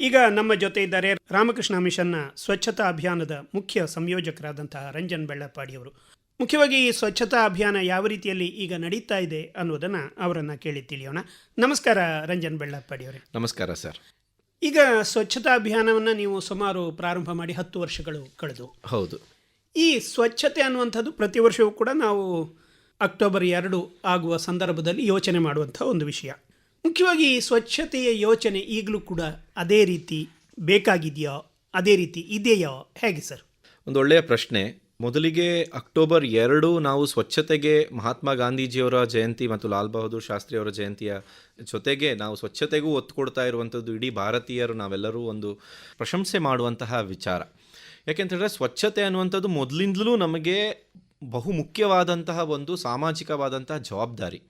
ಈಗ ನಮ್ಮ ಜೊತೆ ಇದ್ದಾರೆ ರಾಮಕೃಷ್ಣ ಮಿಷನ್ನ ಸ್ವಚ್ಛತಾ ಅಭಿಯಾನದ ಮುಖ್ಯ ಸಂಯೋಜಕರಾದಂತಹ ರಂಜನ್ ಬೆಳ್ಳಪ್ಪಾಡಿಯವರು. ಮುಖ್ಯವಾಗಿ ಈ ಸ್ವಚ್ಛತಾ ಅಭಿಯಾನ ಯಾವ ರೀತಿಯಲ್ಲಿ ಈಗ ನಡೀತಾ ಇದೆ ಅನ್ನೋದನ್ನು ಅವರನ್ನು ಕೇಳಿ ತಿಳಿಯೋಣ. ನಮಸ್ಕಾರ ರಂಜನ್ ಬೆಳ್ಳಪ್ಪಾಡಿಯವರೇ. ನಮಸ್ಕಾರ ಸರ್. ಈಗ ಸ್ವಚ್ಛತಾ ಅಭಿಯಾನವನ್ನು ನೀವು ಸುಮಾರು ಪ್ರಾರಂಭ ಮಾಡಿ ಹತ್ತು ವರ್ಷಗಳು ಕಳೆದು. ಹೌದು. ಈ ಸ್ವಚ್ಛತೆ ಅನ್ನುವಂಥದ್ದು ಪ್ರತಿ ವರ್ಷವೂ ಕೂಡ ನಾವು ಅಕ್ಟೋಬರ್ ಎರಡು ಆಗುವ ಸಂದರ್ಭದಲ್ಲಿ ಯೋಚನೆ ಮಾಡುವಂಥ ಒಂದು ವಿಷಯ. ಮುಖ್ಯವಾಗಿ ಸ್ವಚ್ಛತೆಯ ಯೋಚನೆ ಈಗಲೂ ಕೂಡ ಅದೇ ರೀತಿ ಬೇಕಾಗಿದೆಯೋ, ಅದೇ ರೀತಿ ಇದೆಯೋ? ಹೇಗೆ ಸರ್? ಒಂದು ಒಳ್ಳೆಯ ಪ್ರಶ್ನೆ. ಮೊದಲಿಗೆ ಅಕ್ಟೋಬರ್ ಎರಡು ನಾವು ಸ್ವಚ್ಛತೆಗೆ ಮಹಾತ್ಮ ಗಾಂಧೀಜಿಯವರ ಜಯಂತಿ ಮತ್ತು ಲಾಲ್ ಬಹದ್ದೂರ್ ಶಾಸ್ತ್ರಿ ಅವರ ಜಯಂತಿಯ ಜೊತೆಗೆ ನಾವು ಸ್ವಚ್ಛತೆಗೂ ಒತ್ತು ಕೊಡ್ತಾ ಇರುವಂಥದ್ದು ಇಡೀ ಭಾರತೀಯರು, ನಾವೆಲ್ಲರೂ ಒಂದು ಪ್ರಶಂಸೆ ಮಾಡುವಂತಹ ವಿಚಾರ. ಯಾಕೆಂತಂದರೆ ಸ್ವಚ್ಛತೆ ಅನ್ನುವಂಥದ್ದು ಮೊದಲಿಂದಲೂ ನಮಗೆ ಬಹು ಮುಖ್ಯವಾದಂತಹ ಒಂದು ಸಾಮಾಜಿಕವಾದಂತಹ ಜವಾಬ್ದಾರಿ.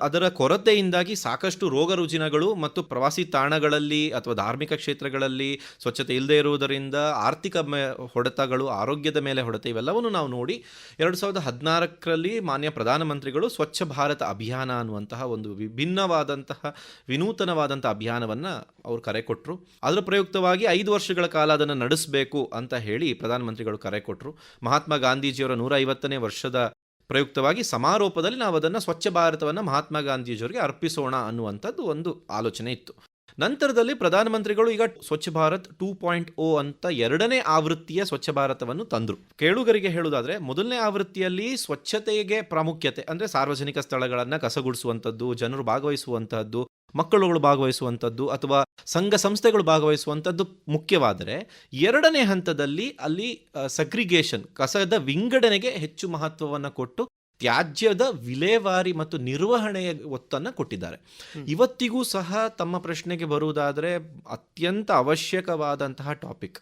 ಅದರ ಕೊರತೆಯಿಂದಾಗಿ ಸಾಕಷ್ಟು ರೋಗ ರುಜಿನಗಳು ಮತ್ತು ಪ್ರವಾಸಿ ತಾಣಗಳಲ್ಲಿ ಅಥವಾ ಧಾರ್ಮಿಕ ಕ್ಷೇತ್ರಗಳಲ್ಲಿ ಸ್ವಚ್ಛತೆ ಇಲ್ಲದೆ ಇರುವುದರಿಂದ ಆರ್ಥಿಕ ಹೊಡೆತಗಳು, ಆರೋಗ್ಯದ ಮೇಲೆ ಹೊಡೆತ ಇವೆಲ್ಲವನ್ನು ನಾವು ನೋಡಿ ಎರಡು ಸಾವಿರದ ಹದಿನಾರರಲ್ಲಿ ಮಾನ್ಯ ಪ್ರಧಾನಮಂತ್ರಿಗಳು ಸ್ವಚ್ಛ ಭಾರತ ಅಭಿಯಾನ ಅನ್ನುವಂತಹ ಒಂದು ವಿಭಿನ್ನವಾದಂತಹ ವಿನೂತನವಾದಂಥ ಅಭಿಯಾನವನ್ನು ಅವರು ಕರೆ ಕೊಟ್ಟರು ಅದರ ಪ್ರಯುಕ್ತವಾಗಿ ಐದು ವರ್ಷಗಳ ಕಾಲ ಅದನ್ನು ನಡೆಸಬೇಕು ಅಂತ ಹೇಳಿ ಪ್ರಧಾನಮಂತ್ರಿಗಳು ಕರೆ ಕೊಟ್ಟರು ಮಹಾತ್ಮ ಗಾಂಧೀಜಿಯವರ ನೂರ ಐವತ್ತನೇ ವರ್ಷದ ಪ್ರಯುಕ್ತವಾಗಿ ಸಮಾರೋಪದಲ್ಲಿ ನಾವು ಅದನ್ನು ಸ್ವಚ್ಛ ಭಾರತವನ್ನು ಮಹಾತ್ಮ ಗಾಂಧೀಜಿಯವರಿಗೆ ಅರ್ಪಿಸೋಣ ಅನ್ನುವಂಥದ್ದು ಒಂದು ಆಲೋಚನೆ ಇತ್ತು. ನಂತರದಲ್ಲಿ ಪ್ರಧಾನಮಂತ್ರಿಗಳು ಈಗ ಸ್ವಚ್ಛ ಭಾರತ್ ಟೂ ಪಾಯಿಂಟ್ ಓ ಅಂತ ಎರಡನೇ ಆವೃತ್ತಿಯ ಸ್ವಚ್ಛ ಭಾರತವನ್ನು ತಂದರು. ಕೇಳುಗರಿಗೆ ಹೇಳುವುದಾದರೆ, ಮೊದಲನೇ ಆವೃತ್ತಿಯಲ್ಲಿ ಸ್ವಚ್ಛತೆಗೆ ಪ್ರಾಮುಖ್ಯತೆ, ಅಂದರೆ ಸಾರ್ವಜನಿಕ ಸ್ಥಳಗಳನ್ನು ಕಸಗುಡಿಸುವಂಥದ್ದು, ಜನರು ಭಾಗವಹಿಸುವಂತಹದ್ದು ಮಕ್ಕಳುಗಳು ಭಾಗವಹಿಸುವಂಥದ್ದು ಅಥವಾ ಸಂಘ ಸಂಸ್ಥೆಗಳು ಭಾಗವಹಿಸುವಂಥದ್ದು ಮುಖ್ಯವಾದರೆ ಎರಡನೇ ಹಂತದಲ್ಲಿ ಅಲ್ಲಿ ಸಗ್ರಿಗೇಷನ್ ಕಸದ ವಿಂಗಡಣೆಗೆ ಹೆಚ್ಚು ಮಹತ್ವವನ್ನು ಕೊಟ್ಟು ತ್ಯಾಜ್ಯದ ವಿಲೇವಾರಿ ಮತ್ತು ನಿರ್ವಹಣೆಯ ಒತ್ತನ್ನು ಕೊಟ್ಟಿದ್ದಾರೆ. ಇವತ್ತಿಗೂ ಸಹ ತಮ್ಮ ಪ್ರಶ್ನೆಗೆ ಬರುವುದಾದರೆ ಅತ್ಯಂತ ಅವಶ್ಯಕವಾದಂತಹ ಟಾಪಿಕ್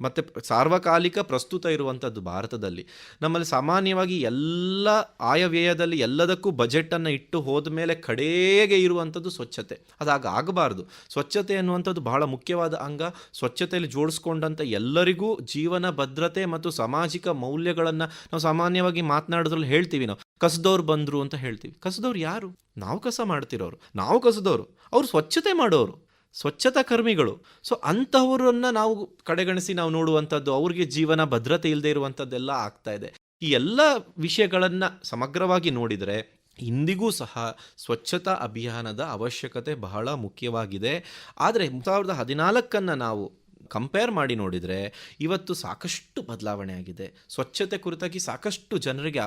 ಮತ್ತು ಸಾರ್ವಕಾಲಿಕ ಪ್ರಸ್ತುತ ಇರುವಂಥದ್ದು ಭಾರತದಲ್ಲಿ. ನಮ್ಮಲ್ಲಿ ಸಾಮಾನ್ಯವಾಗಿ ಎಲ್ಲ ಆಯವ್ಯಯದಲ್ಲಿ ಎಲ್ಲದಕ್ಕೂ ಬಜೆಟನ್ನು ಇಟ್ಟು ಹೋದ ಮೇಲೆ ಕಡೆಗೆ ಇರುವಂಥದ್ದು ಸ್ವಚ್ಛತೆ. ಅದಾಗ ಆಗಬಾರ್ದು. ಸ್ವಚ್ಛತೆ ಅನ್ನುವಂಥದ್ದು ಬಹಳ ಮುಖ್ಯವಾದ ಅಂಗ. ಸ್ವಚ್ಛತೆಯಲ್ಲಿ ಜೋಡಿಸ್ಕೊಂಡಂಥ ಎಲ್ಲರಿಗೂ ಜೀವನ, ಭದ್ರತೆ ಮತ್ತು ಸಾಮಾಜಿಕ ಮೌಲ್ಯಗಳನ್ನು ನಾವು ಸಾಮಾನ್ಯವಾಗಿ ಮಾತನಾಡೋದ್ರಲ್ಲಿ ಹೇಳ್ತೀವಿ ನಾವು. ಕಸದವ್ರು ಬಂದರು ಅಂತ ಹೇಳ್ತೀವಿ. ಕಸದವ್ರು ಯಾರು? ನಾವು ಕಸ ಮಾಡ್ತಿರೋರು. ನಾವು ಕಸದವರು. ಅವ್ರು ಸ್ವಚ್ಛತೆ ಮಾಡೋರು. ಸ್ವಚ್ಛತಾ ಕರ್ಮಿಗಳು. ಸೊ ಅಂಥವರನ್ನು ನಾವು ಕಡೆಗಣಿಸಿ ನಾವು ನೋಡುವಂಥದ್ದು, ಅವ್ರಿಗೆ ಜೀವನ ಭದ್ರತೆ ಇಲ್ಲದೆ ಇರುವಂಥದ್ದೆಲ್ಲ ಆಗ್ತಾ ಇದೆ. ಈ ಎಲ್ಲ ವಿಷಯಗಳನ್ನು ಸಮಗ್ರವಾಗಿ ನೋಡಿದರೆ, ಇಂದಿಗೂ ಸಹ ಸ್ವಚ್ಛತಾ ಅಭಿಯಾನದ ಅವಶ್ಯಕತೆ ಬಹಳ ಮುಖ್ಯವಾಗಿದೆ. ಆದರೆ ಸಾವಿರದ ಹದಿನಾಲ್ಕನ್ನು ನಾವು ಕಂಪೇರ್ ಮಾಡಿ ನೋಡಿದರೆ, ಇವತ್ತು ಸಾಕಷ್ಟು ಬದಲಾವಣೆ ಆಗಿದೆ. ಸ್ವಚ್ಛತೆ ಕುರಿತಾಗಿ ಸಾಕಷ್ಟು ಜನರಿಗೆ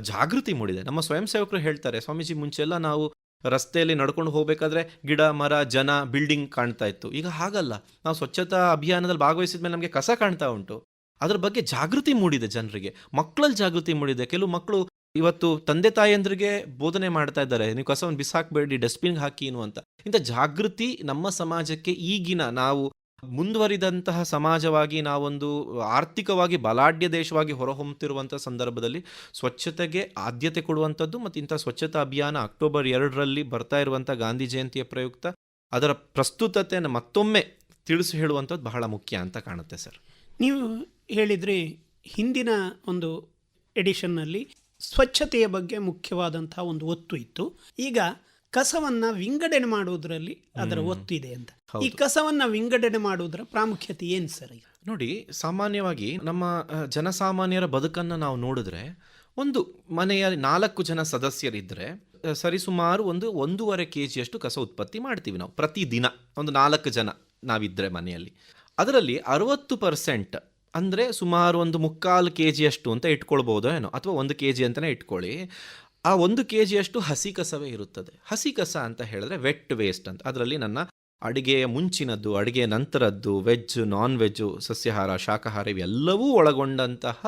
ಜಾಗೃತಿ ಮೂಡಿದೆ. ನಮ್ಮ ಸ್ವಯಂ ಸೇವಕರು ಹೇಳ್ತಾರೆ, ಸ್ವಾಮೀಜಿ ಮುಂಚೆಲ್ಲ ನಾವು ರಸ್ತೆಯಲ್ಲಿ ನಡ್ಕೊಂಡು ಹೋಗಬೇಕಾದ್ರೆ ಗಿಡ, ಮರ, ಜನ ಬಿಲ್ಡಿಂಗ್ ಕಾಣ್ತಾ ಇತ್ತು. ಈಗ ಹಾಗಲ್ಲ. ನಾವು ಸ್ವಚ್ಛತಾ ಅಭಿಯಾನದಲ್ಲಿ ಭಾಗವಹಿಸಿದ ಮೇಲೆ ನಮಗೆ ಕಸ ಕಾಣ್ತಾ ಉಂಟು. ಅದ್ರ ಬಗ್ಗೆ ಜಾಗೃತಿ ಮೂಡಿದೆ ಜನರಿಗೆ. ಮಕ್ಕಳಲ್ಲಿ ಜಾಗೃತಿ ಮೂಡಿದೆ. ಕೆಲವು ಮಕ್ಕಳು ಇವತ್ತು ತಂದೆ ತಾಯಿಯಂದ್ರಿಗೆ ಬೋಧನೆ ಮಾಡ್ತಾ ಇದ್ದಾರೆ. ನೀವು ಕಸವನ್ನು ಬಿಸಾಕಬೇಡಿ, ಡಸ್ಟ್ಬಿನ್ಗೆ ಹಾಕಿ ಅಂತ. ಇಂಥ ಜಾಗೃತಿ ನಮ್ಮ ಸಮಾಜಕ್ಕೆ ಈಗಿನ ನಾವು ಮುಂದುವರಿದಂತಹ ಸಮಾಜವಾಗಿ ನಾವೊಂದು ಆರ್ಥಿಕವಾಗಿ ಬಲಾಢ್ಯ ದೇಶವಾಗಿ ಹೊರಹೊಮ್ಮುತ್ತಿರುವಂಥ ಸಂದರ್ಭದಲ್ಲಿ ಸ್ವಚ್ಛತೆಗೆ ಆದ್ಯತೆ ಕೊಡುವಂಥದ್ದು ಮತ್ತು ಇಂಥ ಸ್ವಚ್ಛತಾ ಅಭಿಯಾನ ಅಕ್ಟೋಬರ್ ಎರಡರಲ್ಲಿ ಬರ್ತಾ ಇರುವಂಥ ಗಾಂಧಿ ಜಯಂತಿಯ ಪ್ರಯುಕ್ತ ಅದರ ಪ್ರಸ್ತುತತೆಯನ್ನು ಮತ್ತೊಮ್ಮೆ ತಿಳಿಸಿ ಹೇಳುವಂಥದ್ದು ಬಹಳ ಮುಖ್ಯ ಅಂತ ಕಾಣುತ್ತೆ ಸರ್. ನೀವು ಹೇಳಿದ್ರಿ ಹಿಂದಿನ ಒಂದು ಎಡಿಷನ್ನಲ್ಲಿ ಸ್ವಚ್ಛತೆಯ ಬಗ್ಗೆ ಮುಖ್ಯವಾದಂತಹ ಒಂದು ಒತ್ತು ಇತ್ತು. ಈಗ ಕಸವನ್ನು ವಿಂಗಡಣೆ ಮಾಡುವುದರಲ್ಲಿ ಅದರ ಒತ್ತು ಇದೆ ಅಂತ. ಈ ಕಸವನ್ನ ವಿಂಗಡಣೆ ಮಾಡುವುದರ ಪ್ರಾಮುಖ್ಯತೆ ಏನು ಸರ್ ನೋಡಿ ಸಾಮಾನ್ಯವಾಗಿ ನಮ್ಮ ಜನಸಾಮಾನ್ಯರ ಬದುಕನ್ನ ನಾವು ನೋಡಿದ್ರೆ ಒಂದು ಮನೆಯ ನಾಲ್ಕು ಜನ ಸದಸ್ಯರಿದ್ದರೆ ಸರಿಸುಮಾರು ಒಂದು ಒಂದೂವರೆ ಕೆ ಜಿಯಷ್ಟು ಕಸ ಉತ್ಪತ್ತಿ ಮಾಡ್ತೀವಿ ನಾವು ಪ್ರತಿದಿನ. ಒಂದು ನಾಲ್ಕು ಜನ ನಾವಿದ್ದರೆ ಮನೆಯಲ್ಲಿ. ಅದರಲ್ಲಿ ಅರವತ್ತು ಪರ್ಸೆಂಟ್ ಅಂದರೆ ಸುಮಾರು ಒಂದು ಮುಕ್ಕಾಲು ಕೆ ಜಿಯಷ್ಟು ಅಂತ ಇಟ್ಕೊಳ್ಬೋದು ಏನೋ ಅಥವಾ ಒಂದು ಕೆ ಜಿ ಅಂತಲೇ ಇಟ್ಕೊಳ್ಳಿ. ಆ ಒಂದು ಕೆ ಜಿಯಷ್ಟು ಹಸಿ ಕಸವೇ ಇರುತ್ತದೆ. ಹಸಿ ಕಸ ಅಂತ ಹೇಳಿದ್ರೆ ವೆಟ್ ವೇಸ್ಟ್ ಅಂತ. ಅದರಲ್ಲಿ ನನ್ನ ಅಡಿಗೆಯ ಮುಂಚಿನದ್ದು ಅಡುಗೆಯ ನಂತರದ್ದು ವೆಜ್ ನಾನ್ ವೆಜ್ಜು ಸಸ್ಯಾಹಾರ ಶಾಕಾಹಾರ ಇವೆಲ್ಲವೂ ಒಳಗೊಂಡಂತಹ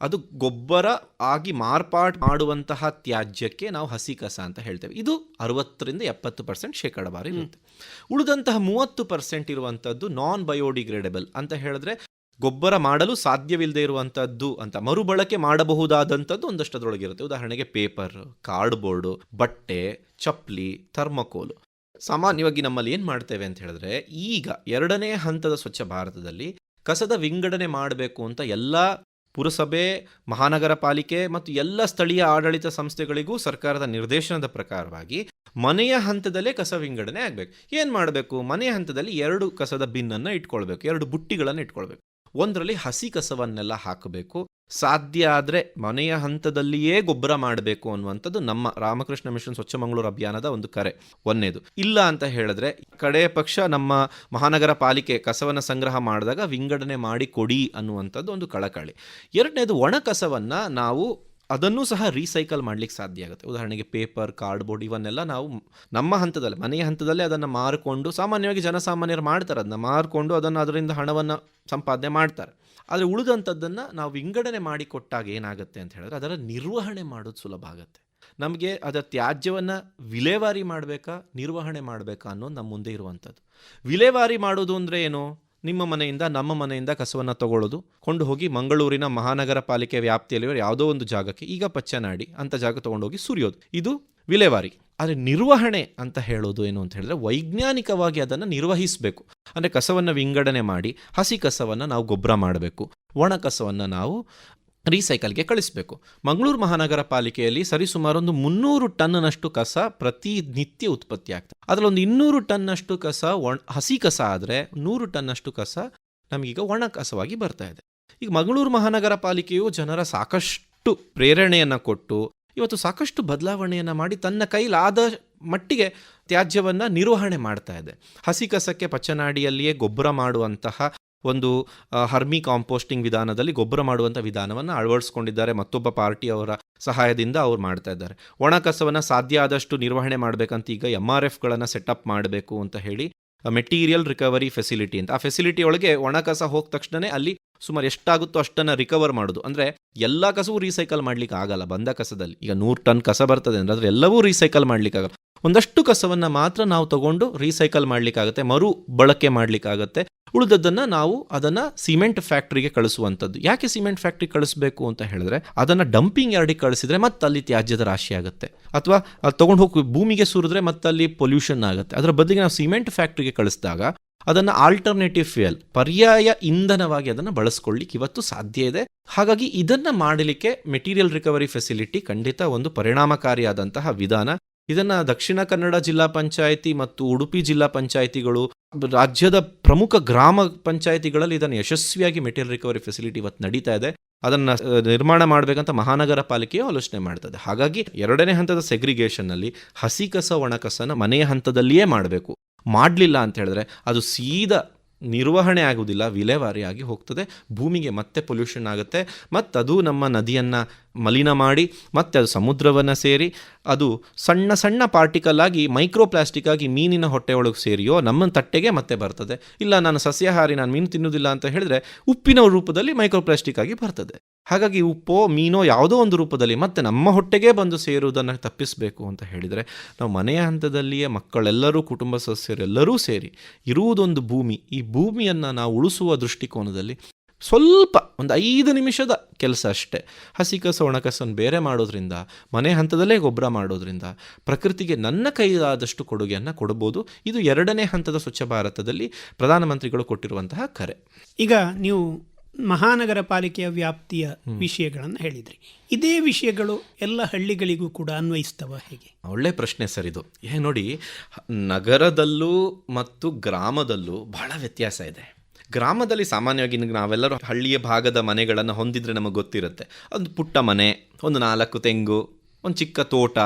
ಅದು ಗೊಬ್ಬರ ಆಗಿ ಮಾರ್ಪಾಡು ಮಾಡುವಂತಹ ತ್ಯಾಜ್ಯಕ್ಕೆ ನಾವು ಹಸಿ ಕಸ ಅಂತ ಹೇಳ್ತೇವೆ. ಇದು ಅರವತ್ತರಿಂದ ಎಪ್ಪತ್ತು ಪರ್ಸೆಂಟ್ ಶೇಕಡವಾರು ಇರುತ್ತೆ. ಉಳಿದಂತಹ ಮೂವತ್ತು ಪರ್ಸೆಂಟ್ ಇರುವಂಥದ್ದು ನಾನ್ ಬಯೋಡಿಗ್ರೇಡೆಬಲ್ ಅಂತ ಹೇಳಿದ್ರೆ ಗೊಬ್ಬರ ಮಾಡಲು ಸಾಧ್ಯವಿಲ್ಲದೆ ಇರುವಂಥದ್ದು ಅಂತ ಮರುಬಳಕೆ ಮಾಡಬಹುದಾದಂಥದ್ದು ಒಂದಷ್ಟು ಅದರೊಳಗಿರುತ್ತೆ ಉದಾಹರಣೆಗೆ ಪೇಪರ್ ಕಾರ್ಡ್ಬೋರ್ಡು ಬಟ್ಟೆ ಚಪ್ಪಲಿ ಥರ್ಮಕೋಲು ಸಾಮಾನ್ಯವಾಗಿ ನಮ್ಮಲ್ಲಿ ಏನು ಮಾಡ್ತೇವೆ ಅಂತ ಹೇಳಿದ್ರೆ, ಈಗ ಎರಡನೇ ಹಂತದ ಸ್ವಚ್ಛ ಭಾರತದಲ್ಲಿ ಕಸದ ವಿಂಗಡಣೆ ಮಾಡಬೇಕು ಅಂತ ಎಲ್ಲ ಪುರಸಭೆ ಮಹಾನಗರ ಪಾಲಿಕೆ ಮತ್ತು ಎಲ್ಲ ಸ್ಥಳೀಯ ಆಡಳಿತ ಸಂಸ್ಥೆಗಳಿಗೂ ಸರ್ಕಾರದ ನಿರ್ದೇಶನದ ಪ್ರಕಾರವಾಗಿ ಮನೆಯ ಹಂತದಲ್ಲೇ ಕಸ ವಿಂಗಡಣೆ ಆಗಬೇಕು. ಏನು ಮಾಡಬೇಕು? ಮನೆಯ ಹಂತದಲ್ಲಿ ಎರಡು ಕಸದ ಬಿನ್ನನ್ನು ಇಟ್ಕೊಳ್ಬೇಕು, ಎರಡು ಬುಟ್ಟಿಗಳನ್ನು ಇಟ್ಕೊಳ್ಬೇಕು. ಒಂದರಲ್ಲಿ ಹಸಿ ಕಸವನ್ನೆಲ್ಲ ಹಾಕಬೇಕು. ಸಾಧ್ಯ ಆದರೆ ಮನೆಯ ಹಂತದಲ್ಲಿಯೇ ಗೊಬ್ಬರ ಮಾಡಬೇಕು ಅನ್ನುವಂಥದ್ದು ನಮ್ಮ ರಾಮಕೃಷ್ಣ ಮಿಷನ್ ಸ್ವಚ್ಛ ಮಂಗಳೂರು ಅಭಿಯಾನದ ಒಂದು ಕರೆ, ಒಂದೇದು. ಇಲ್ಲ ಅಂತ ಹೇಳಿದ್ರೆ ಕಡೆ ಪಕ್ಷ ನಮ್ಮ ಮಹಾನಗರ ಪಾಲಿಕೆ ಕಸವನ್ನು ಸಂಗ್ರಹ ಮಾಡಿದಾಗ ವಿಂಗಡಣೆ ಮಾಡಿ ಕೊಡಿ ಅನ್ನುವಂಥದ್ದು ಒಂದು ಕಳಕಳಿ. ಎರಡನೇದು ಒಣ ಕಸವನ್ನು ನಾವು ಅದನ್ನು ಸಹ ರೀಸೈಕಲ್ ಮಾಡ್ಲಿಕ್ಕೆ ಸಾಧ್ಯ ಆಗುತ್ತೆ. ಉದಾಹರಣೆಗೆ ಪೇಪರ್ ಕಾರ್ಡ್ಬೋರ್ಡ್ ಇವನ್ನೆಲ್ಲ ನಾವು ನಮ್ಮ ಹಂತದಲ್ಲಿ, ಮನೆಯ ಹಂತದಲ್ಲೇ ಅದನ್ನು ಮಾರಿಕೊಂಡು ಸಾಮಾನ್ಯವಾಗಿ ಜನಸಾಮಾನ್ಯರು ಮಾಡ್ತಾರೆ. ಅದನ್ನು ಮಾರಿಕೊಂಡು ಅದನ್ನು ಅದರಿಂದ ಹಣವನ್ನು ಸಂಪಾದನೆ ಮಾಡ್ತಾರೆ. ಆದರೆ ಉಳಿದಂಥದ್ದನ್ನು ನಾವು ವಿಂಗಡಣೆ ಮಾಡಿಕೊಟ್ಟಾಗ ಏನಾಗುತ್ತೆ ಅಂತ ಹೇಳಿದ್ರೆ ಅದರ ನಿರ್ವಹಣೆ ಮಾಡೋದು ಸುಲಭ ಆಗುತ್ತೆ. ನಮಗೆ ಅದರ ತ್ಯಾಜ್ಯವನ್ನು ವಿಲೇವಾರಿ ಮಾಡಬೇಕಾ, ನಿರ್ವಹಣೆ ಮಾಡಬೇಕಾ ಅನ್ನೋದು ನಮ್ಮ ಮುಂದೆ ಇರುವಂಥದ್ದು. ವಿಲೇವಾರಿ ಮಾಡೋದು ಅಂದರೆ ಏನು? ನಿಮ್ಮ ಮನೆಯಿಂದ, ನಮ್ಮ ಮನೆಯಿಂದ ಕಸವನ್ನು ತಗೊಳ್ಳೋದು. ಕೊಂಡು ಹೋಗಿ ಮಂಗಳೂರಿನ ಮಹಾನಗರ ಪಾಲಿಕೆ ವ್ಯಾಪ್ತಿಯಲ್ಲಿರೋ ಯಾವುದೋ ಒಂದು ಜಾಗಕ್ಕೆ ಈಗ ಪಚ್ಚನಾಡಿ ಅಂತ ಜಾಗ ತೊಗೊಂಡೋಗಿ ಸುರಿಯೋದು. ಇದು ವಿಲೇವಾರಿ. ಆದರೆ ನಿರ್ವಹಣೆ ಅಂತ ಹೇಳೋದು ಏನು ಅಂತ ಹೇಳಿದ್ರೆ ವೈಜ್ಞಾನಿಕವಾಗಿ ಅದನ್ನು ನಿರ್ವಹಿಸಬೇಕು. ಅಂದರೆ ಕಸವನ್ನು ವಿಂಗಡಣೆ ಮಾಡಿ ಹಸಿ ಕಸವನ್ನು ನಾವು ಗೊಬ್ಬರ ಮಾಡಬೇಕು. ಒಣ ಕಸವನ್ನು ನಾವು ರೀಸೈಕಲ್ಗೆ ಕಳಿಸಬೇಕು. ಮಂಗಳೂರು ಮಹಾನಗರ ಪಾಲಿಕೆಯಲ್ಲಿ ಸರಿಸುಮಾರು ಒಂದು ಮುನ್ನೂರು ಟನ್ನಷ್ಟು ಕಸ ಪ್ರತಿನಿತ್ಯ ಉತ್ಪತ್ತಿ ಆಗ್ತದೆ ಅದರಲ್ಲೊಂದು ಇನ್ನೂರು ಟನ್ನಷ್ಟು ಕಸ ಒಣ, ಹಸಿ ಕಸ ಆದರೆ ನೂರು ಟನ್ನಷ್ಟು ಕಸ ನಮಗೀಗ ಒಣ ಕಸವಾಗಿ ಬರ್ತಾ ಇದೆ. ಈಗ ಮಂಗಳೂರು ಮಹಾನಗರ ಪಾಲಿಕೆಯು ಜನರ ಸಾಕಷ್ಟು ಪ್ರೇರಣೆಯನ್ನು ಕೊಟ್ಟು, ಇವತ್ತು ಸಾಕಷ್ಟು ಬದಲಾವಣೆಯನ್ನು ಮಾಡಿ ತನ್ನ ಕೈಲಾದ ಮಟ್ಟಿಗೆ ತ್ಯಾಜ್ಯವನ್ನು ನಿರ್ವಹಣೆ ಮಾಡ್ತಾ ಇದೆ. ಹಸಿ ಕಸಕ್ಕೆ ಪಚ್ಚನಾಡಿಯಲ್ಲಿಯೇ ಗೊಬ್ಬರ ಮಾಡುವಂತಹ ಒಂದು ಹರ್ಮಿ ಕಾಂಪೋಸ್ಟಿಂಗ್ ವಿಧಾನದಲ್ಲಿ ಗೊಬ್ಬರ ಮಾಡುವಂಥ ವಿಧಾನವನ್ನು ಅಳವಡಿಸ್ಕೊಂಡಿದ್ದಾರೆ. ಮತ್ತೊಬ್ಬ ಪಾರ್ಟಿಯವರ ಸಹಾಯದಿಂದ ಅವ್ರು ಮಾಡ್ತಾ ಇದ್ದಾರೆ. ಒಣ ಕಸವನ್ನು ಸಾಧ್ಯ ಆದಷ್ಟು ನಿರ್ವಹಣೆ ಮಾಡಬೇಕಂತ ಈಗ ಎಂ ಆರ್ ಎಫ್ಗಳನ್ನು ಸೆಟಪ್ ಮಾಡಬೇಕು ಅಂತ ಹೇಳಿ ಮೆಟೀರಿಯಲ್ ರಿಕವರಿ ಫೆಸಿಲಿಟಿ ಅಂತ. ಆ ಫೆಸಿಲಿಟಿ ಒಳಗೆ ಒಣ ಕಸ ಹೋದ ತಕ್ಷಣವೇ ಅಲ್ಲಿ ಸುಮಾರು ಎಷ್ಟಾಗುತ್ತೋ ಅಷ್ಟನ್ನು ರಿಕವರ್ ಮಾಡೋದು. ಅಂದರೆ ಎಲ್ಲ ಕಸವೂ ರೀಸೈಕಲ್ ಮಾಡ್ಲಿಕ್ಕೆ ಆಗಲ್ಲ ಬಂದ ಕಸದಲ್ಲಿ. ಈಗ ನೂರು ಟನ್ ಕಸ ಬರ್ತದೆ ಅಂದರೆ ಅದರ ಎಲ್ಲವೂ ರೀಸೈಕಲ್ ಮಾಡ್ಲಿಕ್ಕೆ ಆಗಲ್ಲ ಒಂದಷ್ಟು ಕಸವನ್ನು ಮಾತ್ರ ನಾವು ತಗೊಂಡು ರೀಸೈಕಲ್ ಮಾಡ್ಲಿಕ್ಕಾಗತ್ತೆ, ಮರು ಬಳಕೆ ಮಾಡಲಿಕ್ಕಾಗತ್ತೆ. ಉಳಿದದ್ದನ್ನು ನಾವು ಅದನ್ನು ಸಿಮೆಂಟ್ ಫ್ಯಾಕ್ಟ್ರಿಗೆ ಕಳಿಸುವಂಥದ್ದು. ಯಾಕೆ ಸಿಮೆಂಟ್ ಫ್ಯಾಕ್ಟ್ರಿ ಕಳಿಸ್ಬೇಕು ಅಂತ ಹೇಳಿದ್ರೆ, ಅದನ್ನು ಡಂಪಿಂಗ್ ಯಾರ್ಡಿಗೆ ಕಳಿಸಿದ್ರೆ ಮತ್ತೆ ಅಲ್ಲಿ ತ್ಯಾಜ್ಯದ ರಾಶಿ ಆಗುತ್ತೆ. ಅಥವಾ ತೊಗೊಂಡು ಹೋಗಿ ಭೂಮಿಗೆ ಸುರಿದ್ರೆ ಮತ್ತೆ ಅಲ್ಲಿ ಪೊಲ್ಯೂಷನ್ ಆಗುತ್ತೆ. ಅದರ ಬದಲಿಗೆ ನಾವು ಸಿಮೆಂಟ್ ಫ್ಯಾಕ್ಟ್ರಿಗೆ ಕಳಿಸಿದಾಗ ಅದನ್ನು ಆಲ್ಟರ್ನೇಟಿವ್ ಫ್ಯೂಯಲ್ ಪರ್ಯಾಯ ಇಂಧನವಾಗಿ ಅದನ್ನು ಬಳಸ್ಕೊಳ್ಳಿಕ್ಕೆ ಇವತ್ತು ಸಾಧ್ಯ ಇದೆ. ಹಾಗಾಗಿ ಇದನ್ನು ಮಾಡಲಿಕ್ಕೆ ಮೆಟೀರಿಯಲ್ ರಿಕವರಿ ಫೆಸಿಲಿಟಿ ಖಂಡಿತ ಒಂದು ಪರಿಣಾಮಕಾರಿಯಾದಂತಹ ವಿಧಾನ. ಇದನ್ನು ದಕ್ಷಿಣ ಕನ್ನಡ ಜಿಲ್ಲಾ ಪಂಚಾಯಿತಿ ಮತ್ತು ಉಡುಪಿ ಜಿಲ್ಲಾ ಪಂಚಾಯಿತಿಗಳು, ರಾಜ್ಯದ ಪ್ರಮುಖ ಗ್ರಾಮ ಪಂಚಾಯಿತಿಗಳಲ್ಲಿ ಇದನ್ನು ಯಶಸ್ವಿಯಾಗಿ ಮೆಟೀರಿಯಲ್ ರಿಕವರಿ ಫೆಸಿಲಿಟಿ ಇವತ್ತು ನಡೀತಾ ಇದೆ. ಅದನ್ನು ನಿರ್ಮಾಣ ಮಾಡಬೇಕಂತ ಮಹಾನಗರ ಪಾಲಿಕೆಯು ಆಲೋಚನೆ ಮಾಡ್ತದೆ. ಹಾಗಾಗಿ ಎರಡನೇ ಹಂತದ ಸೆಗ್ರಿಗೇಷನ್ನಲ್ಲಿ ಹಸಿ ಕಸ ಒಣಕಸನ ಮನೆಯ ಹಂತದಲ್ಲಿಯೇ ಮಾಡಬೇಕು. ಮಾಡಲಿಲ್ಲ ಅಂತ ಹೇಳಿದ್ರೆ ಅದು ಸೀದಾ ನಿರ್ವಹಣೆ ಆಗುವುದಿಲ್ಲ, ವಿಲೇವಾರಿಯಾಗಿ ಹೋಗ್ತದೆ. ಭೂಮಿಗೆ ಮತ್ತೆ ಪೊಲ್ಯೂಷನ್ ಆಗುತ್ತೆ. ಮತ್ತು ಅದು ನಮ್ಮ ನದಿಯನ್ನು ಮಲಿನ ಮಾಡಿ, ಮತ್ತೆ ಅದು ಸಮುದ್ರವನ್ನು ಸೇರಿ, ಅದು ಸಣ್ಣ ಸಣ್ಣ ಪಾರ್ಟಿಕಲ್ ಆಗಿ ಮೈಕ್ರೋ ಪ್ಲಾಸ್ಟಿಕ್ ಆಗಿ ಮೀನಿನ ಹೊಟ್ಟೆಯೊಳಗೆ ಸೇರಿಯೋ ನಮ್ಮ ತಟ್ಟೆಗೆ ಮತ್ತೆ ಬರ್ತದೆ. ಇಲ್ಲ, ನಾನು ಸಸ್ಯಾಹಾರಿ, ನಾನು ಮೀನು ತಿನ್ನೋದಿಲ್ಲ ಅಂತ ಹೇಳಿದ್ರೆ ಉಪ್ಪಿನ ರೂಪದಲ್ಲಿ ಮೈಕ್ರೋ ಪ್ಲಾಸ್ಟಿಕ್ ಆಗಿ ಬರ್ತದೆ. ಹಾಗಾಗಿ ಉಪ್ಪೋ, ಮೀನೋ ಯಾವುದೋ ಒಂದು ರೂಪದಲ್ಲಿ ಮತ್ತೆ ನಮ್ಮ ಹೊಟ್ಟೆಗೆ ಬಂದು ಸೇರುವುದನ್ನು ತಪ್ಪಿಸಬೇಕು ಅಂತ ಹೇಳಿದರೆ ನಾವು ಮನೆಯ ಹಂತದಲ್ಲಿಯೇ ಮಕ್ಕಳೆಲ್ಲರೂ, ಕುಟುಂಬ ಸದಸ್ಯರೆಲ್ಲರೂ ಸೇರಿ ಇರುವುದೊಂದು ಭೂಮಿ, ಈ ಭೂಮಿಯನ್ನು ನಾವು ಉಳಿಸುವ ದೃಷ್ಟಿಕೋನದಲ್ಲಿ ಸ್ವಲ್ಪ ಒಂದು ಐದು ನಿಮಿಷದ ಕೆಲಸ ಅಷ್ಟೇ. ಹಸಿ ಕಸ ಒಣಕಸನ್ನು ಬೇರೆ ಮಾಡೋದ್ರಿಂದ, ಮನೆ ಹಂತದಲ್ಲೇ ಗೊಬ್ಬರ ಮಾಡೋದ್ರಿಂದ ಪ್ರಕೃತಿಗೆ ನನ್ನ ಕೈಯಾದಷ್ಟು ಕೊಡುಗೆಯನ್ನು ಕೊಡ್ಬೋದು. ಇದು ಎರಡನೇ ಹಂತದ ಸ್ವಚ್ಛ ಭಾರತದಲ್ಲಿ ಪ್ರಧಾನಮಂತ್ರಿಗಳು ಕೊಟ್ಟಿರುವಂತಹ ಕರೆ. ಈಗ ನೀವು ಮಹಾನಗರ ಪಾಲಿಕೆಯ ವ್ಯಾಪ್ತಿಯ ವಿಷಯಗಳನ್ನು ಹೇಳಿದ್ರಿ. ಇದೇ ವಿಷಯಗಳು ಎಲ್ಲ ಹಳ್ಳಿಗಳಿಗೂ ಕೂಡ ಅನ್ವಯಿಸ್ತವ ಹೇಗೆ? ಒಳ್ಳೆ ಪ್ರಶ್ನೆ ಸರ್ ಇದು. ಏ ನೋಡಿ ನಗರದಲ್ಲೂ ಮತ್ತು ಗ್ರಾಮದಲ್ಲೂ ಬಹಳ ವ್ಯತ್ಯಾಸ ಇದೆ. ಗ್ರಾಮದಲ್ಲಿ ಸಾಮಾನ್ಯವಾಗಿ ನಾವೆಲ್ಲರೂ ಹಳ್ಳಿಯ ಭಾಗದ ಮನೆಗಳನ್ನು ಹೊಂದಿದ್ರೆ ನಮಗೆ ಗೊತ್ತಿರುತ್ತೆ. ಒಂದು ಪುಟ್ಟ ಮನೆ ಒಂದು ನಾಲ್ಕು ತೆಂಗು ಒಂದು ಚಿಕ್ಕ ತೋಟ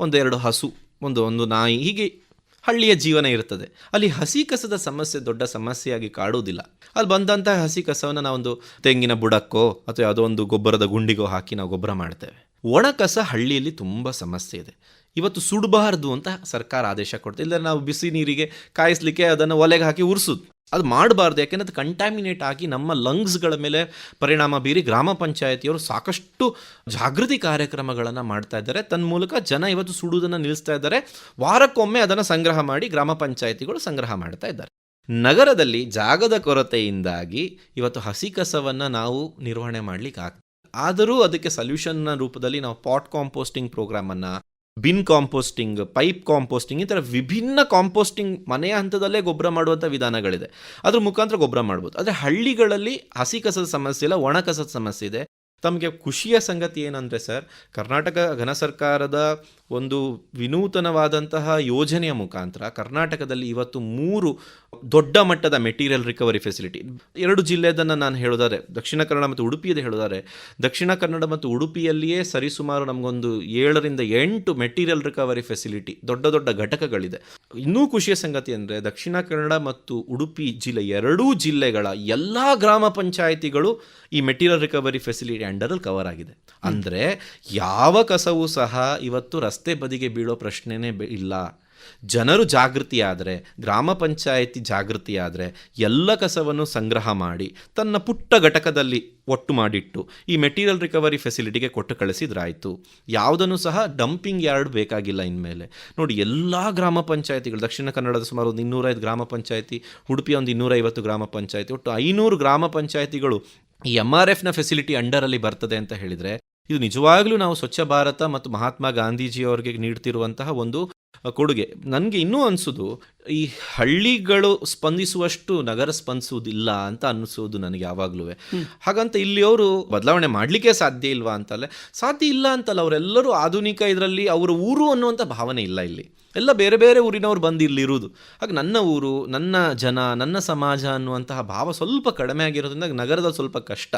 ಒಂದೆರಡು ಹಸು ಒಂದು ಒಂದು ನಾಯಿ ಹೀಗೆ ಹಳ್ಳಿಯ ಜೀವನ ಇರ್ತದೆ ಅಲ್ಲಿ ಹಸಿ ಕಸದ ಸಮಸ್ಯೆ ದೊಡ್ಡ ಸಮಸ್ಯೆಯಾಗಿ ಕಾಡುವುದಿಲ್ಲ. ಅಲ್ಲಿ ಬಂದಂತಹ ಹಸಿ ಕಸವನ್ನು ನಾವೊಂದು ತೆಂಗಿನ ಬುಡಕ್ಕೋ ಅಥವಾ ಯಾವುದೋ ಒಂದು ಗೊಬ್ಬರದ ಗುಂಡಿಗೋ ಹಾಕಿ ನಾವು ಗೊಬ್ಬರ ಮಾಡ್ತೇವೆ. ಒಣ ಕಸ ಹಳ್ಳಿಯಲ್ಲಿ ತುಂಬ ಸಮಸ್ಯೆ ಇದೆ. ಇವತ್ತು ಸುಡಬಾರ್ದು ಅಂತ ಸರ್ಕಾರ ಆದೇಶ ಕೊಡ್ತದೆ. ಇಲ್ಲದ್ರೆ ನಾವು ಬಿಸಿ ನೀರಿಗೆ ಕಾಯಿಸ್ಲಿಕ್ಕೆ ಅದನ್ನು ಒಲೆಗೆ ಹಾಕಿ ಉರಿಸೋದು. ಅದು ಮಾಡಬಾರ್ದು, ಯಾಕೆಂದರೆ ಅದು ಕಂಟ್ಯಾಮಿನೇಟ್ ಆಗಿ ನಮ್ಮ ಲಂಗ್ಸ್ಗಳ ಮೇಲೆ ಪರಿಣಾಮ ಬೀರಿ ಗ್ರಾಮ ಪಂಚಾಯತಿಯವರು ಸಾಕಷ್ಟು ಜಾಗೃತಿ ಕಾರ್ಯಕ್ರಮಗಳನ್ನು ಮಾಡ್ತಾ ಇದ್ದಾರೆ. ತನ್ಮೂಲಕ ಜನ ಇವತ್ತು ಸುಡುವುದನ್ನು ನಿಲ್ಲಿಸ್ತಾ ಇದ್ದಾರೆ. ವಾರಕ್ಕೊಮ್ಮೆ ಅದನ್ನು ಸಂಗ್ರಹ ಮಾಡಿ ಗ್ರಾಮ ಪಂಚಾಯತಿಗಳು ಸಂಗ್ರಹ ಮಾಡ್ತಾ ಇದ್ದಾರೆ. ನಗರದಲ್ಲಿ ಜಾಗದ ಕೊರತೆಯಿಂದಾಗಿ ಇವತ್ತು ಹಸಿ ಕಸವನ್ನು ನಾವು ನಿರ್ವಹಣೆ ಮಾಡ್ಲಿಕ್ಕೆ ಆಗ್ತದೆ ಆದರೂ ಅದಕ್ಕೆ ಸೊಲ್ಯೂಷನ್ನ ರೂಪದಲ್ಲಿ ನಾವು ಪಾಟ್ ಕಾಂಪೋಸ್ಟಿಂಗ್ ಪ್ರೋಗ್ರಾಮನ್ನು ಬಿನ್ ಕಾಂಪೋಸ್ಟಿಂಗ್, ಪೈಪ್ ಕಾಂಪೋಸ್ಟಿಂಗ್ ಈ ಥರ ವಿಭಿನ್ನ ಕಾಂಪೋಸ್ಟಿಂಗ್ ಮನೆಯ ಹಂತದಲ್ಲೇ ಗೊಬ್ಬರ ಮಾಡುವಂಥ ವಿಧಾನಗಳಿದೆ. ಅದ್ರ ಮುಖಾಂತರ ಗೊಬ್ಬರ ಮಾಡ್ಬೋದು. ಆದರೆ ಹಳ್ಳಿಗಳಲ್ಲಿ ಹಸಿ ಕಸದ ಸಮಸ್ಯೆ ಇಲ್ಲ, ಒಣ ಕಸದ ಸಮಸ್ಯೆ ಇದೆ. ತಮಗೆ ಖುಷಿಯ ಸಂಗತಿ ಏನಂದರೆ ಸರ್, ಕರ್ನಾಟಕ ಘನ ಸರ್ಕಾರದ ಒಂದು ವಿನೂತನವಾದಂತಹ ಯೋಜನೆಯ ಮುಖಾಂತರ ಕರ್ನಾಟಕದಲ್ಲಿ ಇವತ್ತು ಮೂರು ದೊಡ್ಡ ಮಟ್ಟದ ಮೆಟೀರಿಯಲ್ ರಿಕವರಿ ಫೆಸಿಲಿಟಿ. ಎರಡು ಜಿಲ್ಲೆದನ್ನು ನಾನು ಹೇಳೋದಾರೆ ದಕ್ಷಿಣ ಕನ್ನಡ ಮತ್ತು ಉಡುಪಿಯದೇ ಹೇಳೋದಾರೆ ದಕ್ಷಿಣ ಕನ್ನಡ ಮತ್ತು ಉಡುಪಿಯಲ್ಲಿಯೇ ಸರಿಸುಮಾರು ನಮಗೊಂದು ಏಳರಿಂದ ಎಂಟು ಮೆಟೀರಿಯಲ್ ರಿಕವರಿ ಫೆಸಿಲಿಟಿ ದೊಡ್ಡ ದೊಡ್ಡ ಘಟಕಗಳಿದೆ. ಇನ್ನೂ ಖುಷಿಯ ಸಂಗತಿ ಅಂದರೆ ದಕ್ಷಿಣ ಕನ್ನಡ ಮತ್ತು ಉಡುಪಿ ಜಿಲ್ಲೆ ಎರಡೂ ಜಿಲ್ಲೆಗಳ ಎಲ್ಲ ಗ್ರಾಮ ಪಂಚಾಯಿತಿಗಳು ಈ ಮೆಟೀರಿಯಲ್ ರಿಕವರಿ ಫೆಸಿಲಿಟಿ ಅಂಡರಲ್ಲಿ ಕವರ್ ಆಗಿದೆ. ಅಂದರೆ ಯಾವ ಕಸವೂ ಸಹ ಇವತ್ತು ರಸ್ತೆ ಬದಿಗೆ ಬೀಳೋ ಪ್ರಶ್ನೆನೇ ಇಲ್ಲ. ಜನರು ಜಾಗೃತಿಯಾದರೆ, ಗ್ರಾಮ ಪಂಚಾಯಿತಿ ಜಾಗೃತಿಯಾದರೆ ಎಲ್ಲ ಕಸವನ್ನು ಸಂಗ್ರಹ ಮಾಡಿ ತನ್ನ ಪುಟ್ಟ ಘಟಕದಲ್ಲಿ ಒಟ್ಟು ಮಾಡಿಟ್ಟು ಈ ಮೆಟೀರಿಯಲ್ ರಿಕವರಿ ಫೆಸಿಲಿಟಿಗೆ ಕೊಟ್ಟು ಕಳಿಸಿದ್ರಾಯಿತು. ಯಾವುದನ್ನು ಸಹ ಡಂಪಿಂಗ್ ಯಾರ್ಡ್ ಬೇಕಾಗಿಲ್ಲ ಇನ್ಮೇಲೆ. ನೋಡಿ, ಎಲ್ಲ ಗ್ರಾಮ ಪಂಚಾಯಿತಿಗಳು, ದಕ್ಷಿಣ ಕನ್ನಡದ ಸುಮಾರು ಒಂದು ಇನ್ನೂರೈದು ಗ್ರಾಮ ಪಂಚಾಯಿತಿ, ಉಡುಪಿಯ ಒಂದು ಇನ್ನೂರೈವತ್ತು ಗ್ರಾಮ ಪಂಚಾಯಿತಿ, ಒಟ್ಟು ಐನೂರು ಗ್ರಾಮ ಪಂಚಾಯಿತಿಗಳು ಈ ಎಂ ಆರ್ ಎಫ್ನ ಫೆಸಿಲಿಟಿ ಅಂಡರಲ್ಲಿ ಬರ್ತದೆ ಅಂತ ಹೇಳಿದರೆ ಇದು ನಿಜವಾಗ್ಲೂ ನಾವು ಸ್ವಚ್ಛ ಭಾರತ ಮತ್ತು ಮಹಾತ್ಮ ಗಾಂಧೀಜಿಯವರಿಗೆ ನೀಡ್ತಿರುವಂತಹ ಒಂದು ಕೊಡುಗೆ. ನನಗೆ ಇನ್ನೂ ಅನಿಸೋದು ಈ ಹಳ್ಳಿಗಳು ಸ್ಪಂದಿಸುವಷ್ಟು ನಗರ ಸ್ಪಂದಿಸುವುದಿಲ್ಲ ಅಂತ ಅನ್ನಿಸೋದು ನನಗೆ ಯಾವಾಗಲೂ ಹಾಗಂತ ಇಲ್ಲಿ ಅವರು ಬದಲಾವಣೆ ಮಾಡಲಿಕ್ಕೆ ಸಾಧ್ಯ ಇಲ್ವಾ ಅಂತಲ್ಲ ಸಾಧ್ಯ ಇಲ್ಲ ಅಂತಲ್ಲ ಅವರೆಲ್ಲರೂ ಆಧುನಿಕ ಇದರಲ್ಲಿ ಅವರ ಊರು ಅನ್ನುವಂಥ ಭಾವನೆ ಇಲ್ಲ ಇಲ್ಲಿ. ಎಲ್ಲ ಬೇರೆ ಬೇರೆ ಊರಿನವ್ರು ಬಂದು ಇಲ್ಲಿರುವುದು ಹಾಗೆ ನನ್ನ ಊರು ನನ್ನ ಜನ ನನ್ನ ಸಮಾಜ ಅನ್ನುವಂತಹ ಭಾವ ಸ್ವಲ್ಪ ಕಡಿಮೆ ಆಗಿರೋದ್ರಿಂದ ನಗರದಲ್ಲಿ ಸ್ವಲ್ಪ ಕಷ್ಟ.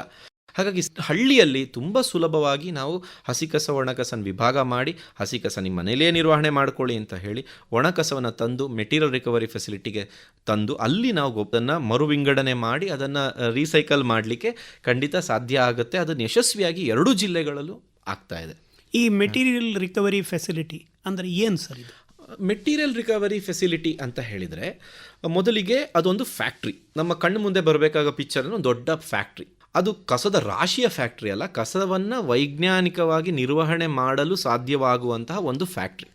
ಹಾಗಾಗಿ ಹಳ್ಳಿಯಲ್ಲಿ ತುಂಬ ಸುಲಭವಾಗಿ ನಾವು ಹಸಿ ಕಸ ಒಣ ವಿಭಾಗ ಮಾಡಿ ಹಸಿ ಕಸ ನಿಮ್ಮ ಮನೇಲೇ ನಿರ್ವಹಣೆ ಮಾಡ್ಕೊಳ್ಳಿ ಅಂತ ಹೇಳಿ ಒಣಕಸವನ್ನು ತಂದು ಮೆಟೀರಿಯಲ್ ರಿಕವರಿ ಫೆಸಿಲಿಟಿಗೆ ತಂದು ಅಲ್ಲಿ ನಾವು ಅದನ್ನು ಮರು ವಿಂಗಡಣೆ ಮಾಡಿ ಅದನ್ನು ರೀಸೈಕಲ್ ಮಾಡಲಿಕ್ಕೆ ಖಂಡಿತ ಸಾಧ್ಯ ಆಗುತ್ತೆ. ಅದನ್ನು ಯಶಸ್ವಿಯಾಗಿ ಎರಡೂ ಜಿಲ್ಲೆಗಳಲ್ಲೂ ಆಗ್ತಾ ಇದೆ. ಈ ಮೆಟೀರಿಯಲ್ ರಿಕವರಿ ಫೆಸಿಲಿಟಿ ಅಂದರೆ ಏನು ಸರ್ ಮೆಟೀರಿಯಲ್ ರಿಕವರಿ ಫೆಸಿಲಿಟಿ ಅಂತ ಹೇಳಿದರೆ ಮೊದಲಿಗೆ ಅದೊಂದು ಫ್ಯಾಕ್ಟ್ರಿ. ನಮ್ಮ ಕಣ್ಣು ಮುಂದೆ ಬರಬೇಕಾಗೋ ಪಿಕ್ಚರ್ ಒಂದು ದೊಡ್ಡ ಫ್ಯಾಕ್ಟ್ರಿ. ಅದು ಕಸದ ರಾಶಿಯ ಫ್ಯಾಕ್ಟ್ರಿ ಅಲ್ಲ, ಕಸವನ್ನು ವೈಜ್ಞಾನಿಕವಾಗಿ ನಿರ್ವಹಣೆ ಮಾಡಲು ಸಾಧ್ಯವಾಗುವಂತಹ ಒಂದು ಫ್ಯಾಕ್ಟ್ರಿ.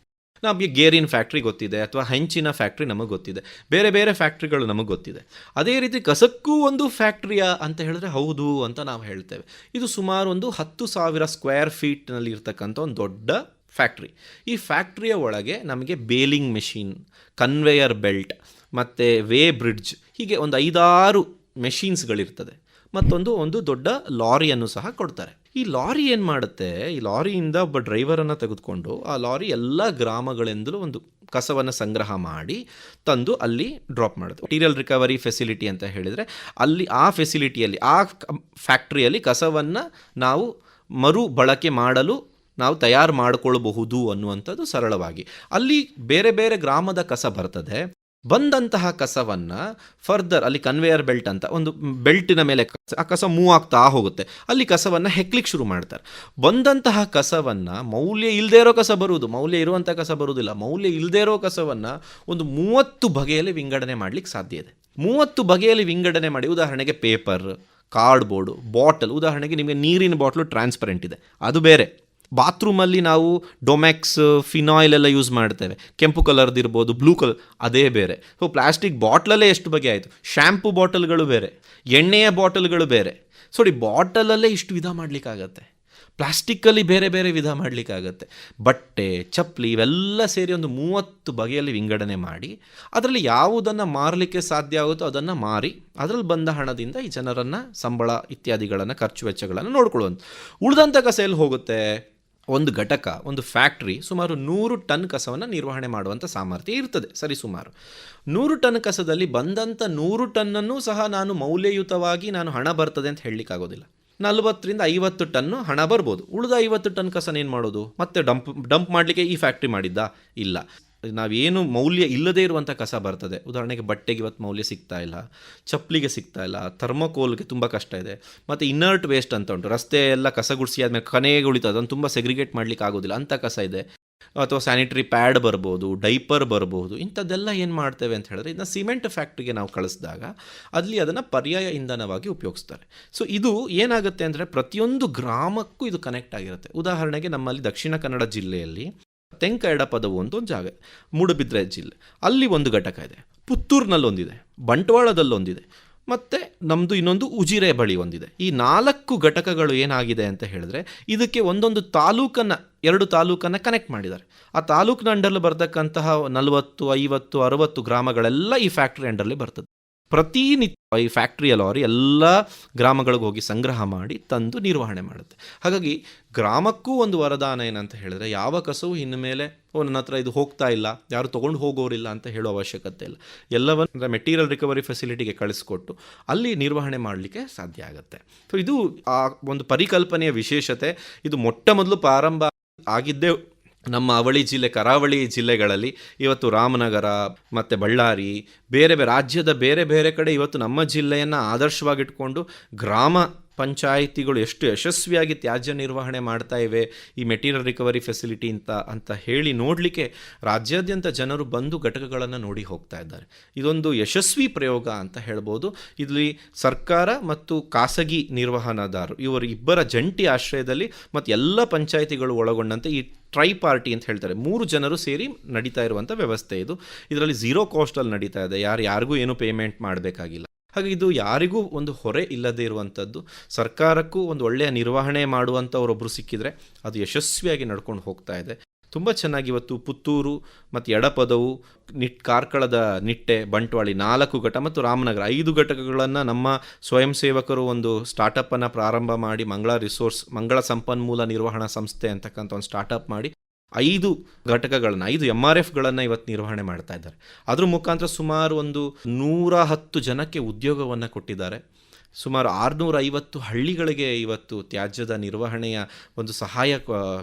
ನಮಗೆ ಗೇರಿನ ಫ್ಯಾಕ್ಟ್ರಿ ಗೊತ್ತಿದೆ ಅಥವಾ ಹೆಂಚಿನ ಫ್ಯಾಕ್ಟ್ರಿ ನಮಗೆ ಗೊತ್ತಿದೆ. ಬೇರೆ ಬೇರೆ ಫ್ಯಾಕ್ಟ್ರಿಗಳು ನಮಗೆ ಗೊತ್ತಿದೆ. ಅದೇ ರೀತಿ ಕಸಕ್ಕೂ ಒಂದು ಫ್ಯಾಕ್ಟ್ರಿಯಾ ಅಂತ ಹೇಳಿದ್ರೆ ಹೌದು ಅಂತ ನಾವು ಹೇಳ್ತೇವೆ. ಇದು ಸುಮಾರು ಒಂದು ಹತ್ತು ಸಾವಿರ ಸ್ಕ್ವೇರ್ ಫೀಟ್ನಲ್ಲಿ ಇರ್ತಕ್ಕಂಥ ಒಂದು ದೊಡ್ಡ ಫ್ಯಾಕ್ಟ್ರಿ. ಈ ಫ್ಯಾಕ್ಟ್ರಿಯ ಒಳಗೆ ನಮಗೆ ಬೇಲಿಂಗ್ ಮೆಷಿನ್, ಕನ್ವೇಯರ್ ಬೆಲ್ಟ್ ಮತ್ತು ವೇ ಬ್ರಿಡ್ಜ್ ಹೀಗೆ ಒಂದು ಐದಾರು ಮೆಷಿನ್ಸ್ಗಳಿರ್ತದೆ. ಮತ್ತೊಂದು ಒಂದು ದೊಡ್ಡ ಲಾರಿಯನ್ನು ಸಹ ಕೊಡ್ತಾರೆ. ಈ ಲಾರಿ ಏನು ಮಾಡುತ್ತೆ? ಈ ಲಾರಿಯಿಂದ ಒಬ್ಬ ಡ್ರೈವರನ್ನು ತೆಗೆದುಕೊಂಡು ಆ ಲಾರಿ ಎಲ್ಲ ಗ್ರಾಮಗಳಿಂದಲೂ ಒಂದು ಕಸವನ್ನು ಸಂಗ್ರಹ ಮಾಡಿ ತಂದು ಅಲ್ಲಿ ಡ್ರಾಪ್ ಮಾಡುತ್ತೆ. ಮಟೀರಿಯಲ್ ರಿಕವರಿ ಫೆಸಿಲಿಟಿ ಅಂತ ಹೇಳಿದರೆ ಅಲ್ಲಿ ಆ ಫೆಸಿಲಿಟಿಯಲ್ಲಿ ಆ ಫ್ಯಾಕ್ಟ್ರಿಯಲ್ಲಿ ಕಸವನ್ನು ನಾವು ಮರು ಬಳಕೆ ಮಾಡಲು ನಾವು ತಯಾರು ಮಾಡಿಕೊಳ್ಳಬಹುದು ಅನ್ನುವಂಥದ್ದು ಸರಳವಾಗಿ. ಅಲ್ಲಿ ಬೇರೆ ಬೇರೆ ಗ್ರಾಮದ ಕಸ ಬರ್ತದೆ. ಬಂದಂತಹ ಕಸವನ್ನು ಫರ್ದರ್ ಅಲ್ಲಿ ಕನ್ವೇಯರ್ ಬೆಲ್ಟ್ ಅಂತ ಒಂದು ಬೆಲ್ಟಿನ ಮೇಲೆ ಆ ಕಸ ಮೂವ್ ಆಗ್ತಾ ಹೋಗುತ್ತೆ. ಅಲ್ಲಿ ಕಸವನ್ನು ಹೆಕ್ಲಿಕ್ಕೆ ಶುರು ಮಾಡ್ತಾರೆ. ಬಂದಂತಹ ಕಸವನ್ನು ಮೌಲ್ಯ ಇಲ್ಲದೇ ಇರೋ ಕಸ ಬರುವುದು. ಮೌಲ್ಯ ಇರುವಂಥ ಕಸ ಬರುವುದಿಲ್ಲ. ಮೌಲ್ಯ ಇಲ್ಲದೇ ಇರೋ ಕಸವನ್ನು ಒಂದು ಮೂವತ್ತು ಬಗೆಯಲ್ಲಿ ವಿಂಗಡಣೆ ಮಾಡಲಿಕ್ಕೆ ಸಾಧ್ಯ ಇದೆ. ಮೂವತ್ತು ಬಗೆಯಲ್ಲಿ ವಿಂಗಡಣೆ ಮಾಡಿ, ಉದಾಹರಣೆಗೆ ಪೇಪರ್ ಕಾರ್ಡ್ಬೋರ್ಡು ಬಾಟಲ್ ಉದಾಹರಣೆಗೆ ನಿಮಗೆ ನೀರಿನ ಬಾಟ್ಲು ಟ್ರಾನ್ಸ್ಪರೆಂಟ್ ಇದೆ. ಅದು ಬೇರೆ. ಬಾತ್ರೂಮಲ್ಲಿ ನಾವು ಡೊಮ್ಯಾಕ್ಸ್, ಫಿನಾಯ್ಲ್ ಎಲ್ಲ ಯೂಸ್ ಮಾಡ್ತೇವೆ. ಕೆಂಪು ಕಲರ್ದು ಇರ್ಬೋದು ಬ್ಲೂ ಕಲರ್ ಅದೇ ಬೇರೆ. ಸೊ ಪ್ಲಾಸ್ಟಿಕ್ ಬಾಟ್ಲಲ್ಲೇ ಎಷ್ಟು ಬಗೆ ಆಯಿತು? ಶ್ಯಾಂಪು ಬಾಟಲ್ಗಳು ಬೇರೆ, ಎಣ್ಣೆಯ ಬಾಟಲ್ಗಳು ಬೇರೆ. ಸೊ ಈ ಬಾಟಲಲ್ಲೇ ಇಷ್ಟು ವಿಧ ಮಾಡಲಿಕ್ಕಾಗತ್ತೆ. ಪ್ಲಾಸ್ಟಿಕ್ಕಲ್ಲಿ ಬೇರೆ ಬೇರೆ ವಿಧ ಮಾಡಲಿಕ್ಕಾಗತ್ತೆ. ಬಟ್ಟೆ ಚಪ್ಪಲಿ ಇವೆಲ್ಲ ಸೇರಿ ಒಂದು ಮೂವತ್ತು ಬಗೆಯಲ್ಲಿ ವಿಂಗಡಣೆ ಮಾಡಿ, ಅದರಲ್ಲಿ ಯಾವುದನ್ನು ಮಾರಲಿಕ್ಕೆ ಸಾಧ್ಯ ಆಗುತ್ತೋ ಅದನ್ನು ಮಾರಿ, ಅದರಲ್ಲಿ ಬಂದ ಹಣದಿಂದ ಈ ಜನರನ್ನು ಸಂಬಳ ಇತ್ಯಾದಿಗಳನ್ನು ಖರ್ಚು ವೆಚ್ಚಗಳನ್ನು ನೋಡ್ಕೊಳ್ಳುವಂಥ ಉಳಿದಂಥ ಕಸ ಎಲ್ಲಿ ಹೋಗುತ್ತೆ? ಒಂದು ಘಟಕ, ಒಂದು ಫ್ಯಾಕ್ಟ್ರಿ ಸುಮಾರು ನೂರು ಟನ್ ಕಸವನ್ನು ನಿರ್ವಹಣೆ ಮಾಡುವಂಥ ಸಾಮರ್ಥ್ಯ ಇರ್ತದೆ, ಸರಿ ಸುಮಾರು. ನೂರು ಟನ್ ಕಸದಲ್ಲಿ ಬಂದಂಥ ನೂರು ಟನ್ನನ್ನು ಸಹ ನಾನು ಮೌಲ್ಯಯುತವಾಗಿ ನಾನು ಹಣ ಬರ್ತದೆ ಅಂತ ಹೇಳಲಿಕ್ಕಾಗೋದಿಲ್ಲ. ನಲವತ್ತರಿಂದ ಐವತ್ತು ಟನ್ನು ಹಣ ಬರ್ಬೋದು. ಉಳಿದ ಐವತ್ತು ಟನ್ ಕಸನ ಏನು ಮಾಡೋದು? ಮತ್ತೆ ಡಂಪ್ ಡಂಪ್ ಮಾಡಲಿಕ್ಕೆ ಈ ಫ್ಯಾಕ್ಟ್ರಿ ಮಾಡಿದ್ದ? ಇಲ್ಲ. ನಾವೇನು ಮೌಲ್ಯ ಇಲ್ಲದೇ ಇರುವಂಥ ಕಸ ಬರ್ತದೆ. ಉದಾಹರಣೆಗೆ ಬಟ್ಟೆಗೆ ಇವತ್ತು ಮೌಲ್ಯ ಸಿಗ್ತಾ ಇಲ್ಲ, ಚಪ್ಪಲಿಗೆ ಸಿಗ್ತಾ ಇಲ್ಲ, ಥರ್ಮೋಕೋಲ್ಗೆ ತುಂಬ ಕಷ್ಟ ಇದೆ. ಮತ್ತು ಇನ್ನರ್ಟ್ ವೇಸ್ಟ್ ಅಂತ ಉಂಟು. ರಸ್ತೆ ಎಲ್ಲ ಕಸ ಗುಡಿಸಿ ಆದಮೇಲೆ ಕನೆಗೆ ಉಳಿತದೆ. ಅದನ್ನು ತುಂಬ ಸೆಗ್ರಿಗೇಟ್ ಮಾಡಲಿಕ್ಕೆ ಆಗೋದಿಲ್ಲ. ಅಂಥ ಕಸ ಇದೆ. ಅಥವಾ ಸ್ಯಾನಿಟರಿ ಪ್ಯಾಡ್ ಬರ್ಬೋದು, ಡೈಪರ್ ಬರ್ಬೋದು, ಇಂಥದ್ದೆಲ್ಲ ಏನು ಮಾಡ್ತೇವೆ ಅಂತ ಹೇಳಿದ್ರೆ ಇದನ್ನ ಸಿಮೆಂಟ್ ಫ್ಯಾಕ್ಟ್ರಿಗೆ ನಾವು ಕಳಿಸಿದಾಗ ಅಲ್ಲಿ ಅದನ್ನು ಪರ್ಯಾಯ ಇಂಧನವಾಗಿ ಉಪಯೋಗಿಸ್ತಾರೆ. ಸೊ ಇದು ಏನಾಗುತ್ತೆ ಅಂದರೆ ಪ್ರತಿಯೊಂದು ಗ್ರಾಮಕ್ಕೂ ಇದು ಕನೆಕ್ಟ್ ಆಗಿರುತ್ತೆ. ಉದಾಹರಣೆಗೆ ನಮ್ಮಲ್ಲಿ ದಕ್ಷಿಣ ಕನ್ನಡ ಜಿಲ್ಲೆಯಲ್ಲಿ ತೆಂಕ ಎಡಪದವು ಅಂತ ಒಂದು ಜಾಗ. ಮೂಡುಬಿದ್ರೆ ಜಿಲ್ಲೆ ಅಲ್ಲಿ ಒಂದು ಘಟಕ ಇದೆ. ಪುತ್ತೂರಿನಲ್ಲೊಂದಿದೆ. ಬಂಟ್ವಾಳದಲ್ಲೊಂದಿದೆ. ಮತ್ತು ನಮ್ಮದು ಇನ್ನೊಂದು ಉಜಿರೆ ಬಳಿ ಒಂದಿದೆ. ಈ ನಾಲ್ಕು ಘಟಕಗಳು ಏನಾಗಿದೆ ಅಂತ ಹೇಳಿದ್ರೆ ಇದಕ್ಕೆ ಒಂದೊಂದು ತಾಲೂಕನ್ನು, ಎರಡು ತಾಲೂಕನ್ನು ಕನೆಕ್ಟ್ ಮಾಡಿದ್ದಾರೆ. ಆ ತಾಲೂಕಿನ ಅಂಡರ್ಲಿ ಬರ್ತಕ್ಕಂತಹ ನಲವತ್ತು, ಐವತ್ತು, ಅರವತ್ತು ಗ್ರಾಮಗಳೆಲ್ಲ ಈ ಫ್ಯಾಕ್ಟ್ರಿ ಅಂಡರ್ಲಿ ಬರ್ತದೆ. ಪ್ರತಿನಿತ್ಯ ಈ ಫ್ಯಾಕ್ಟ್ರಿಯ ಲಾರಿ ಎಲ್ಲ ಗ್ರಾಮಗಳಿಗೆ ಹೋಗಿ ಸಂಗ್ರಹ ಮಾಡಿ ತಂದು ನಿರ್ವಹಣೆ ಮಾಡುತ್ತೆ. ಹಾಗಾಗಿ ಗ್ರಾಮಕ್ಕೂ ಒಂದು ವರದಾನ ಏನಂತ ಹೇಳಿದ್ರೆ ಯಾವ ಕಸವು ಇನ್ನು ಮೇಲೆ, ಓ, ನನ್ನ ಹತ್ರ ಇದು ಹೋಗ್ತಾ ಇಲ್ಲ, ಯಾರು ತೊಗೊಂಡು ಹೋಗೋರಿಲ್ಲ ಅಂತ ಹೇಳೋ ಅವಶ್ಯಕತೆ ಇಲ್ಲ. ಎಲ್ಲವನ್ನ ಮೆಟೀರಿಯಲ್ ರಿಕವರಿ ಫೆಸಿಲಿಟಿಗೆ ಕಳಿಸ್ಕೊಟ್ಟು ಅಲ್ಲಿ ನಿರ್ವಹಣೆ ಮಾಡಲಿಕ್ಕೆ ಸಾಧ್ಯ ಆಗುತ್ತೆ. ಸೊ ಇದು ಆ ಒಂದು ಪರಿಕಲ್ಪನೆಯ ವಿಶೇಷತೆ. ಇದು ಮೊಟ್ಟ ಮೊದಲು ಪ್ರಾರಂಭ ಆಗಿದ್ದೇ ನಮ್ಮ ಅವಳಿ ಜಿಲ್ಲೆ, ಕರಾವಳಿ ಜಿಲ್ಲೆಗಳಲ್ಲಿ ಇವತ್ತು ರಾಮನಗರ ಮತ್ತು ಬಳ್ಳಾರಿ, ಬೇರೆ ಬೇರೆ ರಾಜ್ಯದ ಬೇರೆ ಬೇರೆ ಕಡೆ ಇವತ್ತು ನಮ್ಮ ಜಿಲ್ಲೆಯನ್ನು ಆದರ್ಶವಾಗಿಟ್ಕೊಂಡು ಗ್ರಾಮ ಪಂಚಾಯಿತಿಗಳು ಎಷ್ಟು ಯಶಸ್ವಿಯಾಗಿ ತ್ಯಾಜ್ಯ ನಿರ್ವಹಣೆ ಮಾಡ್ತಾ ಇವೆ, ಈ ಮೆಟೀರಿಯಲ್ ರಿಕವರಿ ಫೆಸಿಲಿಟಿ ಅಂತ ಅಂತ ಹೇಳಿ ನೋಡಲಿಕ್ಕೆ ರಾಜ್ಯಾದ್ಯಂತ ಜನರು ಬಂದು ಘಟಕಗಳನ್ನು ನೋಡಿ ಹೋಗ್ತಾ ಇದ್ದಾರೆ. ಇದೊಂದು ಯಶಸ್ವಿ ಪ್ರಯೋಗ ಅಂತ ಹೇಳ್ಬೋದು. ಇಲ್ಲಿ ಸರ್ಕಾರ ಮತ್ತು ಖಾಸಗಿ ನಿರ್ವಹಣಾದಾರರು, ಇವರು ಇಬ್ಬರ ಜಂಟಿ ಆಶ್ರಯದಲ್ಲಿ ಮತ್ತು ಎಲ್ಲ ಪಂಚಾಯಿತಿಗಳು ಒಳಗೊಂಡಂತೆ ಈ ಟ್ರೈ ಪಾರ್ಟಿ ಅಂತ ಹೇಳ್ತಾರೆ. ಮೂರು ಜನರು ಸೇರಿ ನಡೀತಾ ಇರುವಂಥ ವ್ಯವಸ್ಥೆ ಇದು. ಇದರಲ್ಲಿ ಝೀರೋ ಕಾಸ್ಟಲ್ಲಿ ನಡೀತಾ ಇದೆ. ಯಾರು ಯಾರಿಗೂ ಏನು ಪೇಮೆಂಟ್ ಮಾಡಬೇಕಾಗಿಲ್ಲ. ಹಾಗೆ ಇದು ಯಾರಿಗೂ ಒಂದು ಹೊರೆ ಇಲ್ಲದೆ ಇರುವಂಥದ್ದು. ಸರ್ಕಾರಕ್ಕೂ ಒಂದು ಒಳ್ಳೆಯ ನಿರ್ವಹಣೆ ಮಾಡುವಂಥವರೊಬ್ಬರು ಸಿಕ್ಕಿದ್ರೆ ಅದು ಯಶಸ್ವಿಯಾಗಿ ನಡ್ಕೊಂಡು ಹೋಗ್ತಾ ಇದೆ. ತುಂಬ ಚೆನ್ನಾಗಿ ಇವತ್ತು ಪುತ್ತೂರು ಮತ್ತು ಎಡಪದವು ನಿಟ್, ಕಾರ್ಕಳದ ನಿಟ್ಟೆ, ಬಂಟ್ವಾಳಿ ನಾಲ್ಕು ಘಟ ಮತ್ತು ರಾಮನಗರ ಐದು ಘಟಕಗಳನ್ನು ನಮ್ಮ ಸ್ವಯಂ ಸೇವಕರು ಒಂದು ಸ್ಟಾರ್ಟಪ್ಪನ್ನು ಪ್ರಾರಂಭ ಮಾಡಿ ಮಂಗಳ ರಿಸೋರ್ಸ್ ಮಂಗಳ ಸಂಪನ್ಮೂಲ ನಿರ್ವಹಣಾ ಸಂಸ್ಥೆ ಅಂತಕ್ಕಂಥ ಒಂದು ಸ್ಟಾರ್ಟಪ್ ಮಾಡಿ ಐದು ಘಟಕಗಳನ್ನು, ಐದು ಎಂ ಆರ್ ಎಫ್ಗಳನ್ನು ಇವತ್ತು ನಿರ್ವಹಣೆ ಮಾಡ್ತಾ ಇದ್ದಾರೆ. ಅದ್ರ ಮುಖಾಂತರ ಸುಮಾರು ಒಂದು ನೂರ ಹತ್ತು ಜನಕ್ಕೆ ಉದ್ಯೋಗವನ್ನು ಕೊಟ್ಟಿದ್ದಾರೆ. ಸುಮಾರು ಆರುನೂರ ಐವತ್ತು ಹಳ್ಳಿಗಳಿಗೆ ಇವತ್ತು ತ್ಯಾಜ್ಯದ ನಿರ್ವಹಣೆಯ ಒಂದು ಸಹಾಯ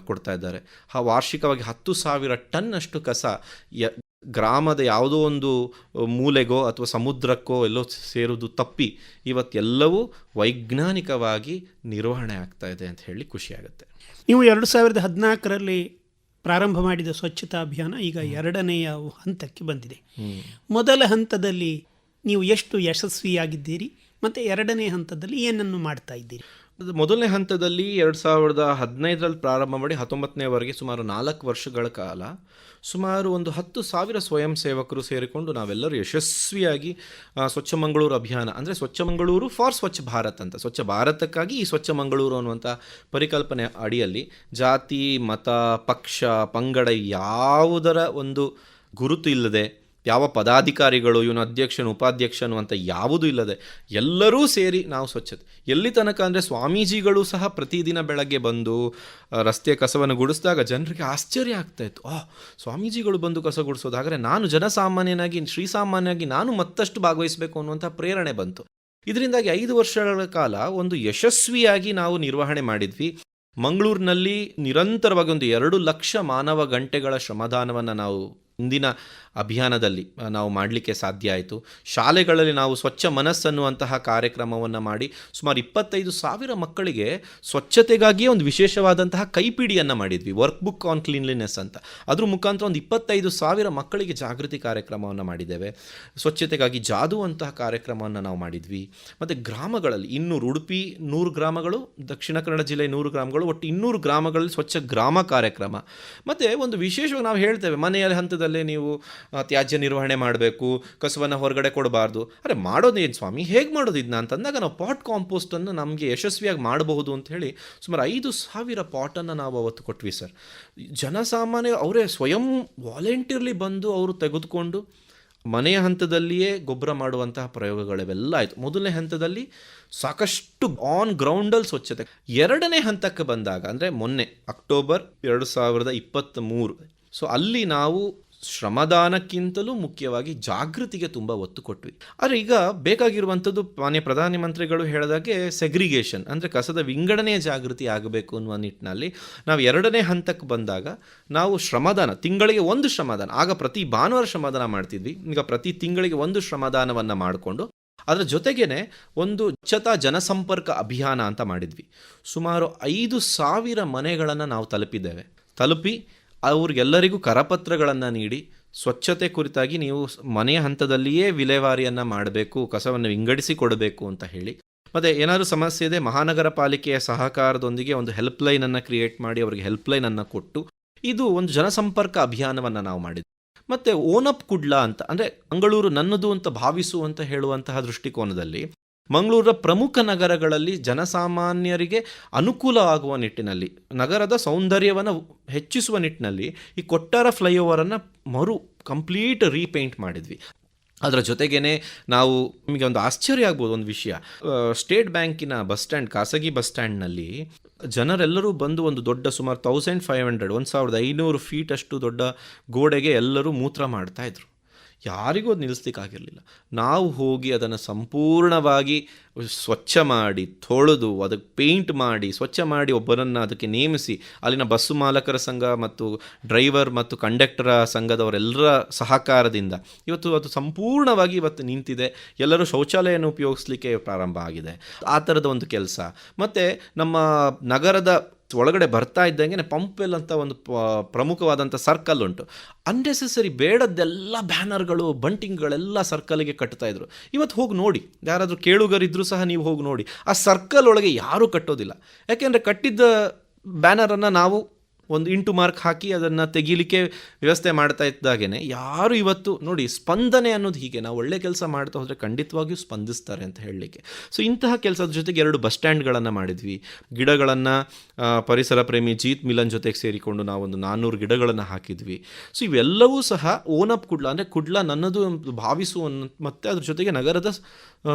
ಕೊಡ್ತಾ ಇದ್ದಾರೆ. ಆ ವಾರ್ಷಿಕವಾಗಿ ಹತ್ತು ಸಾವಿರ ಟನ್ನಷ್ಟು ಕಸ ಯ, ಗ್ರಾಮದ ಯಾವುದೋ ಒಂದು ಮೂಲೆಗೋ ಅಥವಾ ಸಮುದ್ರಕ್ಕೋ ಎಲ್ಲೋ ಸೇರೋದು ತಪ್ಪಿ ಇವತ್ತೆಲ್ಲವೂ ವೈಜ್ಞಾನಿಕವಾಗಿ ನಿರ್ವಹಣೆ ಆಗ್ತಾ ಇದೆ ಅಂತ ಹೇಳಿ ಖುಷಿಯಾಗುತ್ತೆ. ನೀವು ಎರಡು ಸಾವಿರದ ಹದಿನಾಲ್ಕರಲ್ಲಿ ಪ್ರಾರಂಭ ಮಾಡಿದ ಸ್ವಚ್ಛತಾ ಅಭಿಯಾನ ಈಗ ಎರಡನೆಯ ಹಂತಕ್ಕೆ ಬಂದಿದೆ. ಮೊದಲ ಹಂತದಲ್ಲಿ ನೀವು ಎಷ್ಟು ಯಶಸ್ವಿಯಾಗಿದ್ದೀರಿ ಮತ್ತು ಎರಡನೇ ಹಂತದಲ್ಲಿ ಏನನ್ನು ಮಾಡ್ತಾ ಇದ್ದೀರಿ? ಮೊದಲನೇ ಹಂತದಲ್ಲಿ ಎರಡು ಸಾವಿರದ ಹದಿನೈದರಲ್ಲಿ ಪ್ರಾರಂಭ ಮಾಡಿ ಹತ್ತೊಂಬತ್ತನೇವರೆಗೆ ಸುಮಾರು ನಾಲ್ಕು ವರ್ಷಗಳ ಕಾಲ ಸುಮಾರು ಒಂದು ಹತ್ತು ಸಾವಿರ ಸ್ವಯಂ ಸೇವಕರು ಸೇರಿಕೊಂಡು ನಾವೆಲ್ಲರೂ ಯಶಸ್ವಿಯಾಗಿ ಸ್ವಚ್ಛ ಮಂಗಳೂರು ಅಭಿಯಾನ, ಅಂದರೆ ಸ್ವಚ್ಛ ಮಂಗಳೂರು ಫಾರ್ ಸ್ವಚ್ಛ ಭಾರತ್ ಅಂತ, ಸ್ವಚ್ಛ ಭಾರತಕ್ಕಾಗಿ ಈ ಸ್ವಚ್ಛ ಮಂಗಳೂರು ಅನ್ನುವಂಥ ಪರಿಕಲ್ಪನೆ ಅಡಿಯಲ್ಲಿ ಜಾತಿ, ಮತ, ಪಕ್ಷ, ಪಂಗಡ ಯಾವುದರ ಒಂದು ಗುರುತು ಇಲ್ಲದೆ ಯಾವ ಪದಾಧಿಕಾರಿಗಳು, ಇವನು ಅಧ್ಯಕ್ಷನು, ಉಪಾಧ್ಯಕ್ಷನು ಅಂತ ಯಾವುದೂ ಇಲ್ಲದೆ ಎಲ್ಲರೂ ಸೇರಿ ನಾವು ಸ್ವಚ್ಛತೆ. ಎಲ್ಲಿ ತನಕ ಅಂದರೆ ಸ್ವಾಮೀಜಿಗಳು ಸಹ ಪ್ರತಿದಿನ ಬೆಳಗ್ಗೆ ಬಂದು ರಸ್ತೆ ಕಸವನ್ನು ಗುಡಿಸಿದಾಗ ಜನರಿಗೆ ಆಶ್ಚರ್ಯ ಆಗ್ತಾ ಇತ್ತು. ಸ್ವಾಮೀಜಿಗಳು ಬಂದು ಕಸ ಗುಡಿಸೋದಾದರೆ ನಾನು ಜನಸಾಮಾನ್ಯನಾಗಿ ಶ್ರೀಸಾಮಾನ್ಯನಾಗಿ ನಾನು ಮತ್ತಷ್ಟು ಭಾಗವಹಿಸಬೇಕು ಅನ್ನುವಂಥ ಪ್ರೇರಣೆ ಬಂತು. ಇದರಿಂದಾಗಿ ಐದು ವರ್ಷಗಳ ಕಾಲ ಒಂದು ಯಶಸ್ವಿಯಾಗಿ ನಾವು ನಿರ್ವಹಣೆ ಮಾಡಿದ್ವಿ. ಮಂಗಳೂರಿನಲ್ಲಿ ನಿರಂತರವಾಗಿ ಒಂದು ಎರಡು ಲಕ್ಷ ಮಾನವ ಗಂಟೆಗಳ ಶ್ರಮದಾನವನ್ನು ನಾವು ಇಂದಿನ ಅಭಿಯಾನದಲ್ಲಿ ನಾವು ಮಾಡಲಿಕ್ಕೆ ಸಾಧ್ಯ ಆಯಿತು. ಶಾಲೆಗಳಲ್ಲಿ ನಾವು ಸ್ವಚ್ಛ ಮನಸ್ಸನ್ನುವಂತಹ ಕಾರ್ಯಕ್ರಮವನ್ನು ಮಾಡಿ ಸುಮಾರು ಇಪ್ಪತ್ತೈದು ಸಾವಿರ ಮಕ್ಕಳಿಗೆ ಸ್ವಚ್ಛತೆಗಾಗಿಯೇ ಒಂದು ವಿಶೇಷವಾದಂತಹ ಕೈಪಿಡಿಯನ್ನು ಮಾಡಿದ್ವಿ. ವರ್ಕ್ ಬುಕ್ ಆನ್ ಕ್ಲೀನ್ಲಿನೆಸ್ ಅಂತ. ಅದ್ರ ಮುಖಾಂತರ ಒಂದು ಇಪ್ಪತ್ತೈದು ಸಾವಿರ ಮಕ್ಕಳಿಗೆ ಜಾಗೃತಿ ಕಾರ್ಯಕ್ರಮವನ್ನು ಮಾಡಿದ್ದೇವೆ. ಸ್ವಚ್ಛತೆಗಾಗಿ ಜಾದು ಅಂತಹ ಕಾರ್ಯಕ್ರಮವನ್ನು ನಾವು ಮಾಡಿದ್ವಿ. ಮತ್ತು ಗ್ರಾಮಗಳಲ್ಲಿ ಇನ್ನೂರು, ಉಡುಪಿ ನೂರು ಗ್ರಾಮಗಳು, ದಕ್ಷಿಣ ಕನ್ನಡ ಜಿಲ್ಲೆ ನೂರು ಗ್ರಾಮಗಳು, ಒಟ್ಟು ಇನ್ನೂರು ಗ್ರಾಮಗಳಲ್ಲಿ ಸ್ವಚ್ಛ ಗ್ರಾಮ ಕಾರ್ಯಕ್ರಮ. ಮತ್ತು ಒಂದು ವಿಶೇಷವಾಗಿ ನಾವು ಹೇಳ್ತೇವೆ ಮನೆಯ ಹಂತದಲ್ಲೇ ನೀವು ತ್ಯಾಜ್ಯ ನಿರ್ವಹಣೆ ಮಾಡಬೇಕು, ಕಸವನ್ನು ಹೊರಗಡೆ ಕೊಡಬಾರ್ದು. ಅರೆ, ಮಾಡೋದು ಏನು ಸ್ವಾಮಿ? ಹೇಗೆ ಮಾಡೋದು ಇದನ್ನ ಅಂತಂದಾಗ ನಾವು ಪಾಟ್ ಕಾಂಪೋಸ್ಟನ್ನು ನಮಗೆ ಯಶಸ್ವಿಯಾಗಿ ಮಾಡಬಹುದು ಅಂತ ಹೇಳಿ ಸುಮಾರು ಐದು ಸಾವಿರ ಪಾಟನ್ನು ನಾವು ಅವತ್ತು ಕೊಟ್ವಿ ಸರ್. ಜನಸಾಮಾನ್ಯ ಅವರೇ ಸ್ವಯಂ ವಾಲೆಂಟಿಯರ್ಲಿ ಬಂದು ಅವರು ತೆಗೆದುಕೊಂಡು ಮನೆಯ ಹಂತದಲ್ಲಿಯೇ ಗೊಬ್ಬರ ಮಾಡುವಂತಹ ಪ್ರಯೋಗಗಳಿವೆಲ್ಲ ಆಯಿತು. ಮೊದಲನೇ ಹಂತದಲ್ಲಿ ಸಾಕಷ್ಟು ಆನ್ ಗ್ರೌಂಡಲ್ಲಿ ಸ್ವಚ್ಛತೆ. ಎರಡನೇ ಹಂತಕ್ಕೆ ಬಂದಾಗ ಅಂದರೆ ಮೊನ್ನೆ, ಅಕ್ಟೋಬರ್ ಎರಡು ಸಾವಿರದ ಇಪ್ಪತ್ತ್ ಮೂರು. ಸೊ ಅಲ್ಲಿ ನಾವು ಶ್ರಮದಾನಕ್ಕಿಂತಲೂ ಮುಖ್ಯವಾಗಿ ಜಾಗೃತಿಗೆ ತುಂಬ ಒತ್ತು ಕೊಟ್ವಿ. ಆದರೆ ಈಗ ಬೇಕಾಗಿರುವಂಥದ್ದು ಮಾನ್ಯ ಪ್ರಧಾನಮಂತ್ರಿಗಳು ಹೇಳಿದಾಗೆ ಸೆಗ್ರಿಗೇಷನ್ ಅಂದರೆ ಕಸದ ವಿಂಗಡಣೆಯ ಜಾಗೃತಿ ಆಗಬೇಕು ಅನ್ನುವ ನಿಟ್ಟಿನಲ್ಲಿ ನಾವು ಎರಡನೇ ಹಂತಕ್ಕೆ ಬಂದಾಗ ನಾವು ಶ್ರಮದಾನ, ತಿಂಗಳಿಗೆ ಒಂದು ಶ್ರಮದಾನ, ಆಗ ಪ್ರತಿ ಭಾನುವಾರ ಶ್ರಮದಾನ ಮಾಡ್ತಿದ್ವಿ. ಈಗ ಪ್ರತಿ ತಿಂಗಳಿಗೆ ಒಂದು ಶ್ರಮದಾನವನ್ನು ಮಾಡಿಕೊಂಡು ಅದರ ಜೊತೆಗೇನೆ ಒಂದು ಸ್ವಚ್ಛತಾ ಜನಸಂಪರ್ಕ ಅಭಿಯಾನ ಅಂತ ಮಾಡಿದ್ವಿ. ಸುಮಾರು ಐದು ಸಾವಿರ ಮನೆಗಳನ್ನು ನಾವು ತಲುಪಿದ್ದೇವೆ. ತಲುಪಿ ಅವ್ರಿಗೆಲ್ಲರಿಗೂ ಕರಪತ್ರಗಳನ್ನು ನೀಡಿ ಸ್ವಚ್ಛತೆ ಕುರಿತಾಗಿ ನೀವು ಮನೆಯ ಹಂತದಲ್ಲಿಯೇ ವಿಲೇವಾರಿಯನ್ನು ಮಾಡಬೇಕು, ಕಸವನ್ನು ವಿಂಗಡಿಸಿ ಕೊಡಬೇಕು ಅಂತ ಹೇಳಿ. ಮತ್ತು ಏನಾದರೂ ಸಮಸ್ಯೆ ಇದೆ, ಮಹಾನಗರ ಪಾಲಿಕೆಯ ಸಹಕಾರದೊಂದಿಗೆ ಒಂದು ಹೆಲ್ಪ್ಲೈನನ್ನು ಕ್ರಿಯೇಟ್ ಮಾಡಿ ಅವರಿಗೆ ಹೆಲ್ಪ್ಲೈನನ್ನು ಕೊಟ್ಟು ಇದು ಒಂದು ಜನಸಂಪರ್ಕ ಅಭಿಯಾನವನ್ನು ನಾವು ಮಾಡಿದ್ವಿ. ಮತ್ತು ಓನಪ್ ಕುಡ್ಲಾ ಅಂತ, ಅಂದರೆ ಮಂಗಳೂರು ನನ್ನದು ಅಂತ ಭಾವಿಸು ಅಂತ ಹೇಳುವಂತಹ ದೃಷ್ಟಿಕೋನದಲ್ಲಿ ಮಂಗಳೂರ ಪ್ರಮುಖ ನಗರಗಳಲ್ಲಿ ಜನಸಾಮಾನ್ಯರಿಗೆ ಅನುಕೂಲ ಆಗುವ ನಿಟ್ಟಿನಲ್ಲಿ, ನಗರದ ಸೌಂದರ್ಯವನ್ನು ಹೆಚ್ಚಿಸುವ ನಿಟ್ಟಿನಲ್ಲಿ ಈ ಕೊಟ್ಟಾರ ಫ್ಲೈಓವರನ್ನು ಮರು ಕಂಪ್ಲೀಟ್ ರೀಪೇಂಟ್ ಮಾಡಿದ್ವಿ. ಅದರ ಜೊತೆಗೇನೆ ನಾವು ನಿಮಗೆ ಒಂದು ಆಶ್ಚರ್ಯ ಆಗ್ಬೋದು, ಒಂದು ವಿಷಯ. ಸ್ಟೇಟ್ ಬ್ಯಾಂಕಿನ ಬಸ್ ಸ್ಟ್ಯಾಂಡ್, ಖಾಸಗಿ ಬಸ್ ಸ್ಟ್ಯಾಂಡ್ನಲ್ಲಿ ಜನರೆಲ್ಲರೂ ಬಂದು ಒಂದು ದೊಡ್ಡ ಸುಮಾರು ತೌಸಂಡ್ ಫೈವ್ ಹಂಡ್ರೆಡ್ ಒಂದು ಸಾವಿರದ ಐನೂರು ಫೀಟ್ ಅಷ್ಟು ದೊಡ್ಡ ಗೋಡೆಗೆ ಎಲ್ಲರೂ ಮೂತ್ರ ಮಾಡ್ತಾ ಇದ್ರು. ಯಾರಿಗೂ ಅದು ನಿಲ್ಲಿಸ್ಲಿಕ್ಕಾಗಿರಲಿಲ್ಲ. ನಾವು ಹೋಗಿ ಅದನ್ನು ಸಂಪೂರ್ಣವಾಗಿ ಸ್ವಚ್ಛ ಮಾಡಿ, ತೊಳೆದು, ಅದಕ್ಕೆ ಪೇಂಟ್ ಮಾಡಿ, ಸ್ವಚ್ಛ ಮಾಡಿ ಒಬ್ಬರನ್ನು ಅದಕ್ಕೆ ನೇಮಿಸಿ, ಅಲ್ಲಿನ ಬಸ್ಸು ಮಾಲಕರ ಸಂಘ ಮತ್ತು ಡ್ರೈವರ್ ಮತ್ತು ಕಂಡಕ್ಟರ ಸಂಘದವರೆಲ್ಲರ ಸಹಕಾರದಿಂದ ಇವತ್ತು ಅದು ಸಂಪೂರ್ಣವಾಗಿ ಇವತ್ತು ನಿಂತಿದೆ. ಎಲ್ಲರೂ ಶೌಚಾಲಯವನ್ನು ಉಪಯೋಗಿಸ್ಲಿಕ್ಕೆ ಪ್ರಾರಂಭ ಆಗಿದೆ. ಆ ಥರದ ಒಂದು ಕೆಲಸ. ಮತ್ತು ನಮ್ಮ ನಗರದ ಒಳಗಡೆ ಬರ್ತಾ ಇದ್ದಂಗೆ ಪಂಪ್ವೆಲ್ ಅಂತ ಒಂದು ಪ್ರಮುಖವಾದಂಥ ಸರ್ಕಲ್ ಉಂಟು. ಅನ್ನೆಸೆಸರಿ ಬೇಡದ್ದೆಲ್ಲ ಬ್ಯಾನರ್ಗಳು ಬಂಟಿಂಗ್ಗಳೆಲ್ಲ ಸರ್ಕಲ್ಗೆ ಕಟ್ತಾ ಇದ್ರು. ಇವತ್ತು ಹೋಗಿ ನೋಡಿ. ಯಾರಾದರೂ ಕೇಳುಗರಿದ್ದರೂ ಸಹ ನೀವು ಹೋಗಿ ನೋಡಿ. ಆ ಸರ್ಕಲ್ ಒಳಗೆ ಯಾರೂ ಕಟ್ಟೋದಿಲ್ಲ. ಯಾಕೆಂದರೆ ಕಟ್ಟಿದ್ದ ಬ್ಯಾನರನ್ನು ನಾವು ಒಂದು ಇಂಟು ಮಾರ್ಕ್ ಹಾಕಿ ಅದನ್ನು ತೆಗೀಲಿಕ್ಕೆ ವ್ಯವಸ್ಥೆ ಮಾಡ್ತಾ ಇದ್ದಾಗೇನೆ. ಯಾರು ಇವತ್ತು ನೋಡಿ ಸ್ಪಂದನೆ ಅನ್ನೋದು ಹೀಗೆ, ನಾವು ಒಳ್ಳೆ ಕೆಲಸ ಮಾಡ್ತಾ ಹೋದರೆ ಖಂಡಿತವಾಗಿಯೂ ಸ್ಪಂದಿಸ್ತಾರೆ ಅಂತ ಹೇಳಲಿಕ್ಕೆ. ಸೊ ಇಂತಹ ಕೆಲಸದ ಜೊತೆಗೆ ಎರಡು ಬಸ್ ಸ್ಟ್ಯಾಂಡ್ಗಳನ್ನು ಮಾಡಿದ್ವಿ. ಗಿಡಗಳನ್ನು ಪರಿಸರ ಪ್ರೇಮಿ ಜೀತ್ ಮಿಲನ್ ಜೊತೆಗೆ ಸೇರಿಕೊಂಡು ನಾವೊಂದು ನಾನ್ನೂರು ಗಿಡಗಳನ್ನು ಹಾಕಿದ್ವಿ. ಸೊ ಇವೆಲ್ಲವೂ ಸಹ ಓನಪ್ ಕುಡ್ಲ, ಅಂದರೆ ಕುಡ್ಲ ನನ್ನದು ಭಾವಿಸುವ ಮತ್ತು ಅದ್ರ ಜೊತೆಗೆ ನಗರದ